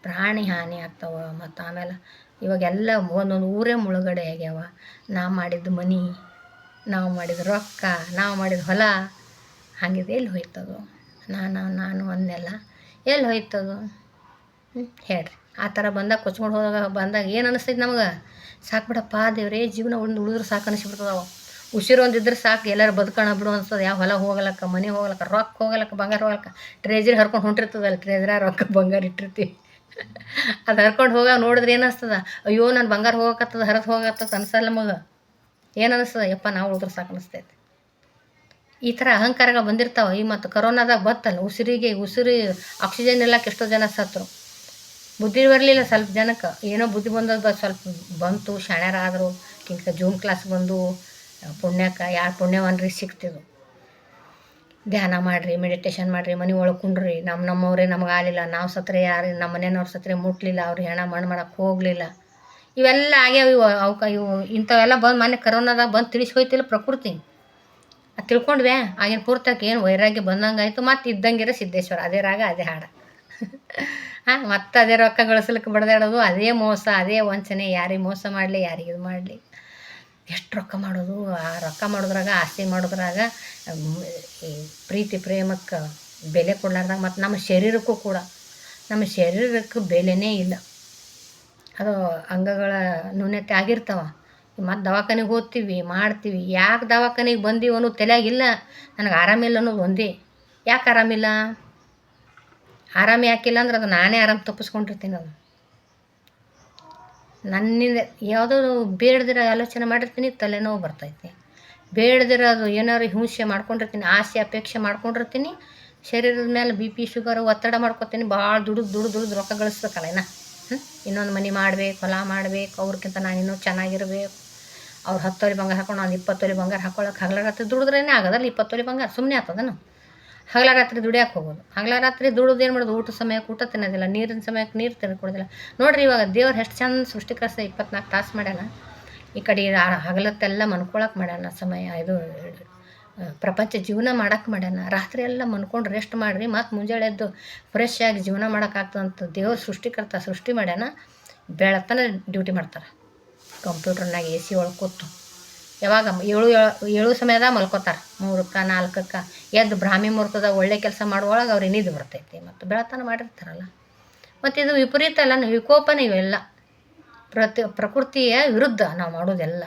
ಪ್ರಾಣಿ ಹಾನಿ ಆಗ್ತಾವೆ. ಮತ್ತು ಆಮೇಲೆ ಇವಾಗೆಲ್ಲ ಒಂದೊಂದು ಊರೇ ಮುಳುಗಡೆ ಆಗ್ಯಾವ. ನಾವು ಮಾಡಿದ ಮನೆ, ನಾವು ಮಾಡಿದ ರೊಕ್ಕ, ನಾವು ಮಾಡಿದ ಹೊಲ, ಹಂಗಿದೆ ಎಲ್ಲಿ ಹೋಯ್ತದೋ? ನಾನು ನಾನು ಅಂದೆಲ್ಲ ಎಲ್ಲಿ ಹೋಯ್ತದೋ? ಹ್ಞೂ ಹೇಳ್ರಿ. ಆ ಥರ ಬಂದಾಗ, ಕೊಚ್ಕೊಂಡು ಹೋದಾಗ, ಬಂದಾಗ ಏನು ಅನಿಸ್ತೈತೆ ನಮಗೆ? ಸಾಕು ಬಿಡಪ್ಪ ದೇವ್ರೇ, ಜೀವನ ಒಂದು ಉಳಿದ್ರೆ ಸಾಕು ಅನಿಸ್ಬಿಡ್ತದವ ಉಸಿರು ಒಂದಿದ್ರೆ ಸಾಕು, ಎಲ್ಲರೂ ಬದುಕೋಣ ಬಿಡು ಅನಿಸ್ತದೆ ಯಾವ ಹೊಲ ಹೋಗಲಕ್ಕ, ಮನೆ ಹೋಗಲಕ್ಕ, ರೊಕ್ಕ ಹೋಗಲಕ್ಕ, ಬಂಗಾರ ಹೋಗಲಕ್ಕ. ಟ್ರೇಜರಿ ಹರ್ಕೊಂಡು ಹೊಂಟಿರ್ತದಲ್ಲ ಟ್ರೇಜರ ರೊಕ್ಕ ಬಂಗಾರ ಇಟ್ಟಿರ್ತೀವಿ. ಅದು ಹರ್ಕೊಂಡು ಹೋಗ ನೋಡಿದ್ರೆ ಏನು ಅಯ್ಯೋ, ನಾನು ಬಂಗಾರ ಹೋಗಕತ್ತದ, ಹರಿದು ಹೋಗತ್ತದ ಅನ್ಸಲ್ಲ ನಮಗೆ. ಏನು ಅನಿಸ್ತದ? ಯಪ್ಪ, ನಾವು ಉಳಿದ್ರೆ ಸಾಕು ಅನಿಸ್ತೈತೆ. ಈ ಥರ ಅಹಂಕಾರಗಳು ಬಂದಿರ್ತಾವೆ. ಈ ಮತ್ತು ಕರೋನಾದಾಗ ಬತ್ತಲ್ಲ, ಉಸಿರಿಗೆ, ಉಸಿರಿ ಆಕ್ಸಿಜನ್ ಇಲ್ಲಕ್ಕೆ ಎಷ್ಟೋ ಜನ ಸತ್ರು ಬುದ್ಧಿ ಬರಲಿಲ್ಲ ಸ್ವಲ್ಪ ಜನಕ್ಕೆ. ಏನೋ ಬುದ್ಧಿ ಬಂದದ ಸ್ವಲ್ಪ ಬಂತು, ಶಾಣ್ಯರಾದರು. ಕಿಂತ ಜೂಮ್ ಕ್ಲಾಸ್ ಬಂದು, ಪುಣ್ಯಕ್ಕೆ ಯಾರು ಪುಣ್ಯವನ್ರಿ ಸಿಗ್ತಿದ್ರು ಧ್ಯಾನ ಮಾಡಿರಿ ಮೆಡಿಟೇಷನ್ ಮಾಡಿರಿ, ಮನೆ ಒಳಗೆ ಕುಂಡ್ರಿ. ನಮ್ಮ ನಮ್ಮವರೇ ನಮ್ಗೆ ಆಗಲಿಲ್ಲ. ನಾವು ಸತ್ರೆ ಯಾರು ನಮ್ಮ ಮನೆಯವ್ರ ಸತ್ರೆ ಮುಟ್ಲಿಲ್ಲ. ಅವ್ರು ಹೆಣ ಮಣ್ಣು ಮಾಡೋಕ್ಕೆ ಹೋಗಲಿಲ್ಲ. ಇವೆಲ್ಲ ಆಗ್ಯಾವ ಇವು ಅವಕ್ಕ ಇವು ಇಂಥವೆಲ್ಲ ಬಂದು ಮೊನ್ನೆ ಕರೋನಾದಾಗ ಬಂದು ತಿಳಿಸಿ ಹೋಯ್ತಿಲ್ಲ ಪ್ರಕೃತಿ. ಅದು ತಿಳ್ಕೊಂಡ್ವೆ ಆಗಿನ ಪೂರ್ತಕ್ಕೆ ಏನು ವೈರಾಗ್ಯ ಬಂದಂಗೆ ಆಯಿತು ಮತ್ತು ಇದ್ದಂಗಿರೋ ಸಿದ್ದೇಶ್ವರ. ಅದೇ ರಾಗ, ಅದೇ ಹಾಡ. ಹಾಂ ಮತ್ತೆ ಅದೇ ರೊಕ್ಕ ಗಳಿಸ್ಲಿಕ್ಕೆ ಬಡ್ದಾಡೋದು, ಅದೇ ಮೋಸ, ಅದೇ ವಂಚನೆ, ಯಾರಿಗೆ ಮೋಸ ಮಾಡಲಿ, ಯಾರಿಗೆ ಇದು ಮಾಡಲಿ. ಎಷ್ಟು ರೊಕ್ಕ ಮಾಡೋದು, ಆ ರೊಕ್ಕ ಮಾಡೋದ್ರಾಗ, ಆಸ್ತಿ ಮಾಡೋದ್ರಾಗ ಈ ಪ್ರೀತಿ, ಪ್ರೇಮಕ್ಕೆ ಬೆಲೆ ಕೊಡ್ಲಾರ್ದಾಗ, ಮತ್ತು ನಮ್ಮ ಶರೀರಕ್ಕೂ ಕೂಡ, ನಮ್ಮ ಶರೀರಕ್ಕೆ ಬೆಲೆನೇ ಇಲ್ಲ. ಅದು ಅಂಗಗಳ ನ್ಯೂನತೆ ಆಗಿರ್ತಾವ. ಮತ್ತು ದವಾಖಾನೆಗೆ ಹೋಗ್ತೀವಿ, ಮಾಡ್ತೀವಿ, ಯಾಕೆ ದವಾಖಾನೆಗೆ ಬಂದೀವಿ ಅನ್ನೋದು ತಲೆಯಾಗಿಲ್ಲ ನನಗೆ ಆರಾಮಿಲ್ಲ ಅನ್ನೋದು ಒಂದೇ. ಯಾಕೆ ಆರಾಮಿಲ್ಲ? ಆರಾಮ ಯಾಕಿಲ್ಲ ಅಂದ್ರೆ ಅದು ನಾನೇ ಆರಾಮ ತಪ್ಪಿಸ್ಕೊಂಡಿರ್ತೀನಿ ಅದು. ನನ್ನಿಂದ ಯಾವುದೋ ಬೇಡದಿರೋ ಆಲೋಚನೆ ಮಾಡಿರ್ತೀನಿ, ತಲೆನೋವು ಬರ್ತೈತಿ. ಬೇಡದಿರೋದು ಏನಾದ್ರು ಹಿಂಸೆ ಮಾಡ್ಕೊಂಡಿರ್ತೀನಿ, ಆಸೆ, ಅಪೇಕ್ಷೆ ಮಾಡ್ಕೊಂಡಿರ್ತೀನಿ, ಶರೀರದ ಮೇಲೆ ಬಿ ಪಿ, ಶುಗರು, ಒತ್ತಡ ಮಾಡ್ಕೊತೀನಿ ಭಾಳ ದುಡ್ದು ದುಡ್ದು ದುಡ್ದು ರೊಕ್ಕ ಗಳಿಸ್ಬೇಕಲ್ಲ ಏನ ಹ್ಞೂ ಇನ್ನೊಂದು ಮನೆ ಮಾಡ್ಬೇಕು, ಹೊಲ ಮಾಡ್ಬೇಕು ಅವ್ರಿಗಿಂತ ನಾನು ಇನ್ನೂ ಚೆನ್ನಾಗಿರ್ಬೇಕು. ಅವ್ರು ಹತ್ತು ತೊಲೆ ಬಂಗಾರ ಹಾಕೊಂಡು ನಾನು ಇಪ್ಪತ್ತು ತೊಲೆ ಬಂಗಾರ ಹಾಕೊಳಕ್ಕೆ ಹಗಲಾಗತ್ತೆ. ದುಡಿದ್ರೇ ಆಗೋದಲ್ಲ ಇಪ್ಪತ್ತು ತೊಲೆ ಬಂಗಾರ? ಸುಮ್ಮನೆ ಆಗ್ತದನ? ಹಗಲ ರಾತ್ರಿ ದುಡಿಯಕ್ಕೆ ಹೋಗೋದು. ಹಗಲ ರಾತ್ರಿ ದುಡಿದು ಏನು ಮಾಡೋದು? ಊಟ ಸಮಯಕ್ಕೆ ಊಟ ತಿನ್ನೋದಿಲ್ಲ, ನೀರಿನ ಸಮಯಕ್ಕೆ ನೀರು ತಿನ್ಕೊಡೋದಿಲ್ಲ ನೋಡ್ರಿ ಇವಾಗ ದೇವ್ರು ಎಷ್ಟು ಚಂದ ಸೃಷ್ಟಿಕರ್ಸ ಇಪ್ಪತ್ನಾಲ್ಕು ತಾಸು ಮಾಡ್ಯಾನ. ಈ ಕಡೆ ಹಗಲತ್ತೆಲ್ಲ ಮನ್ಕೊಳಕ್ಕೆ ಮಾಡ್ಯಾನ ಸಮಯ, ಇದು ಪ್ರಪಂಚ ಜೀವನ ಮಾಡಕ್ಕೆ ಮಾಡ್ಯಾನ. ರಾತ್ರಿ ಎಲ್ಲ ಮನ್ಕೊಂಡು ರೆಸ್ಟ್ ಮಾಡಿರಿ, ಮತ್ತು ಮುಂಜಾನೆ ಎದ್ದು ಫ್ರೆಶ್ ಆಗಿ ಜೀವನ ಮಾಡೋಕ್ಕಾಗ್ತದಂತ ದೇವ್ರ ಸೃಷ್ಟಿಕರ್ತ ಸೃಷ್ಟಿ ಮಾಡ್ಯಾನ, ಬೆಳತನ ಡ್ಯೂಟಿ ಮಾಡ್ತಾರೆ. ಕಂಪ್ಯೂಟರ್ನಾಗ ಎ ಸಿ ಒಳಗೆ ಯಾವಾಗ ಏಳು ಏಳು ಸಮಯದಾಗ ಮಲ್ಕೋತಾರೆ. ಮೂರಕ್ಕೆ, ನಾಲ್ಕಕ್ಕೆ. ಎದ್ದು ಬ್ರಾಹ್ಮಿ ಮುಹೂರ್ತದಾಗ ಒಳ್ಳೆ ಕೆಲಸ ಮಾಡುವೊಳಗೆ ಅವ್ರು ಇನ್ನಿದ್ದು ಬರ್ತೈತಿ. ಮತ್ತು ಬೆಳತನ ಮಾಡಿರ್ತಾರಲ್ಲ. ಮತ್ತು ಇದು ವಿಪರೀತ ಅಲ್ಲ ವಿಕೋಪನ ಇವೆಲ್ಲ. ಪ್ರತಿ, ಪ್ರಕೃತಿಯ ವಿರುದ್ಧ ನಾವು ಮಾಡೋದೆಲ್ಲ.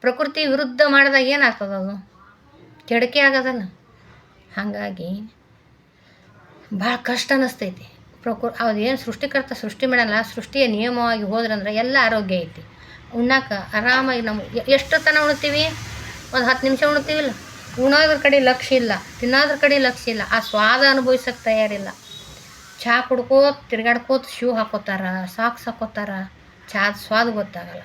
ಪ್ರಕೃತಿ ವಿರುದ್ಧ ಮಾಡಿದಾಗ ಏನಾಗ್ತದೆ ಅದು? ಕೆಡಕೆ ಆಗೋದಲ್ಲ. ಹಾಗಾಗಿ ಭಾಳ ಕಷ್ಟ ಅನ್ನಿಸ್ತೈತಿ ಪ್ರಕೃ ಏನು ಸೃಷ್ಟಿಕರ್ತ ಸೃಷ್ಟಿ ಮಾಡಲ್ಲ, ಸೃಷ್ಟಿಯ ನಿಯಮವಾಗಿ ಹೋದ್ರಂದ್ರೆ ಎಲ್ಲ ಆರೋಗ್ಯ ಐತಿ. ಉಣ್ಣಾಕ ಆರಾಮಾಗಿ ನಮ್ಮ ಎಷ್ಟು ತನ ಉಣ್ತೀವಿ? ಒಂದು ಹತ್ತು ನಿಮಿಷ ಉಣ್ತೀವಿಲ್ಲ. ಉಣೋದ್ರ ಕಡೆ ಲಕ್ಷ್ಯ ಇಲ್ಲ. ತಿನ್ನೋದ್ರ ಕಡೆ ಲಕ್ಷ್ಯ ಇಲ್ಲ. ಆ ಸ್ವಾದ ಅನುಭವಿಸೋಕೆ ತಯಾರಿಲ್ಲ. ಚಹಾ ಕುಡ್ಕೋತ, ತಿರ್ಗಾಡ್ಕೋತ ಶೂ ಹಾಕೋತಾರ, ಸಾಕ್ಸ್ ಹಾಕೋತಾರ ಚಹಾದ ಸ್ವಾದ ಗೊತ್ತಾಗಲ್ಲ.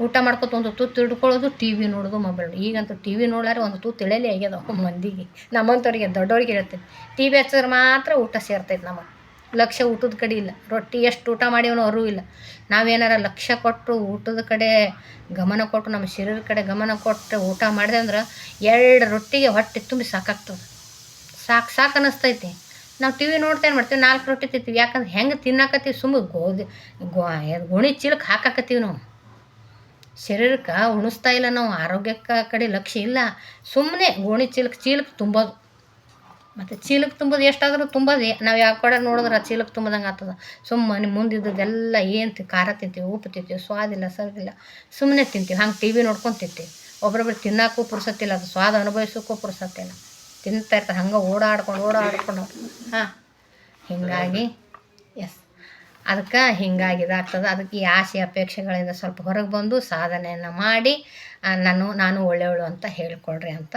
ಊಟ ಮಾಡ್ಕೊತ ಒಂದು ತೂತು ಹಿಡ್ಕೊಳ್ಳೋದು, ಟಿ ವಿ ನೋಡೋದು, ಮೊಬೈಲ್ ಈಗಂತೂ ಟಿ ವಿ ನೋಡ್ಲಾರೆ ಒಂದು ತುತ್ತು ತಿಳಿಯಲಿ ಆಗ್ಯದ. ಮಂದಿಗೆ ನಮ್ಮಂಥವ್ರಿಗೆ ದೊಡ್ಡವ್ರಿಗೆ ಹೇಳ್ತೀನಿ. ಟಿ ವಿ ಹಚ್ಚಿದ್ರೆ ಮಾತ್ರ ಊಟ ಸೇರ್ತೈತೆ ನಮಗೆ. ಲಕ್ಷ್ಯ ಊಟದ ಕಡೆ ಇಲ್ಲ. ರೊಟ್ಟಿ ಎಷ್ಟು ಊಟ ಮಾಡಿವನೋ ಅವರೂ ಇಲ್ಲ. ನಾವೇನಾರ ಲಕ್ಷ ಕೊಟ್ಟು ಊಟದ ಕಡೆ ಗಮನ ಕೊಟ್ಟು, ನಮ್ಮ ಶರೀರದ ಕಡೆ ಗಮನ ಕೊಟ್ಟು ಊಟ ಮಾಡಿದೆ ಅಂದ್ರೆ ಎರಡು ರೊಟ್ಟಿಗೆ ಹೊಟ್ಟೆ ತುಂಬಿ ಸಾಕಾಗ್ತದೆ. ಸಾಕು ಸಾಕು ಅನ್ನಿಸ್ತೈತಿ ನಾವು ಟಿ ವಿ ಏನು ಮಾಡ್ತೀವಿ? ನಾಲ್ಕು ರೊಟ್ಟಿ ತಿಂತೀವಿ. ಯಾಕಂದ್ರೆ ಹೆಂಗೆ ತಿನ್ನಾಕತ್ತೀವಿ? ಸುಮ್ಮ ಗೋಧಿ, ಗೋ ಗೋಣಿ ಚೀಲಕ್ಕೆ ಹಾಕಾಕತ್ತೀವಿ ನಾವು. ಶರೀರಕ್ಕೆ ಉಣಿಸ್ತಾ ಇಲ್ಲ ನಾವು. ಆರೋಗ್ಯಕ್ಕೆ ಕಡೆ ಲಕ್ಷ್ಯ ಇಲ್ಲ. ಸುಮ್ಮನೆ ಗೋಣಿ ಚೀಲಕ್ಕೆ ಚೀಲಕ್ಕೆ ತುಂಬೋದು. ಮತ್ತು ಚೀಲಕ್ಕೆ ತುಂಬೋದು ಎಷ್ಟಾದರೂ ತುಂಬೋದು. ನಾವು ಯಾವ ಕಡೆ ನೋಡಿದ್ರೆ ಚೀಲಕ್ಕೆ ತುಂಬೋದಂಗೆ ಆಗ್ತದೆ. ಸುಮ್ಮನೆ ಮುಂದಿದ್ದದೆಲ್ಲ ಏನು ಖಾರ ತಿಂತೀವಿ, ಉಪ್ಪು ತಿಂತೀವಿ ಸ್ವಾದಿಲ್ಲ ಸರಿದಿಲ್ಲ ಸುಮ್ಮನೆ ತಿಂತೀವಿ. ಹಂಗೆ ಟಿ, ವಿ ನೋಡ್ಕೊಂಡು ತಿಂತೀವಿ. ಒಬ್ರೊಬ್ರು ತಿನ್ನೋಕ್ಕೂ ಪುರ್ಸತ್ತಿಲ್ಲ, ಅದು ಸ್ವಾದ ಅನುಭವಿಸೋಕ್ಕೂ ಪುರ್ಸತ್ತಿಲ್ಲ. ತಿಂತಾ ಇರ್ತಾರೆ. ಹಂಗೆ ಓಡಾಡ್ಕೊಂಡು ಓಡಾಡ್ಕೊಂಡು ಹಾಂ. ಹೀಗಾಗಿ, ಎಸ್. ಅದಕ್ಕೆ ಹಿಂಗಾಗಿ ಇದಾಗ್ತದೆ. ಅದಕ್ಕೆ ಈ ಆಸೆ, ಅಪೇಕ್ಷೆಗಳಿಂದ ಸ್ವಲ್ಪ ಹೊರಗೆ ಬಂದು ಸಾಧನೆಯನ್ನು ಮಾಡಿ ನಾನು ನಾನು ಒಳ್ಳೆಯವಳು ಅಂತ ಹೇಳ್ಕೊಳ್ರಿ ಅಂತ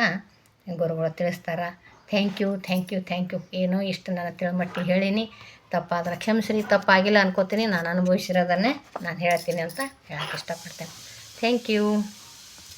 ಗುರುಗಳು ತಿಳಿಸ್ತಾರೆ. Thank you thank you thank you ಏನೋ ಇಷ್ಟು ನಾನು ತಿಳ್ಮಟ್ಟಿಗೆ ಹೇಳೀನಿ. ತಪ್ಪಾದ್ರೆ ಕ್ಷಮಿಸ್ರಿ, ತಪ್ಪಾಗಿಲ್ಲ ಅನ್ಕೋತೀನಿ. ನಾನು ಅನುಭವಿಸಿರೋದನ್ನೇ ನಾನು ಹೇಳ್ತೀನಿ ಅಂತ ಹೇಳಕ್ಕೆ ಇಷ್ಟಪಡ್ತೇನೆ. Thank you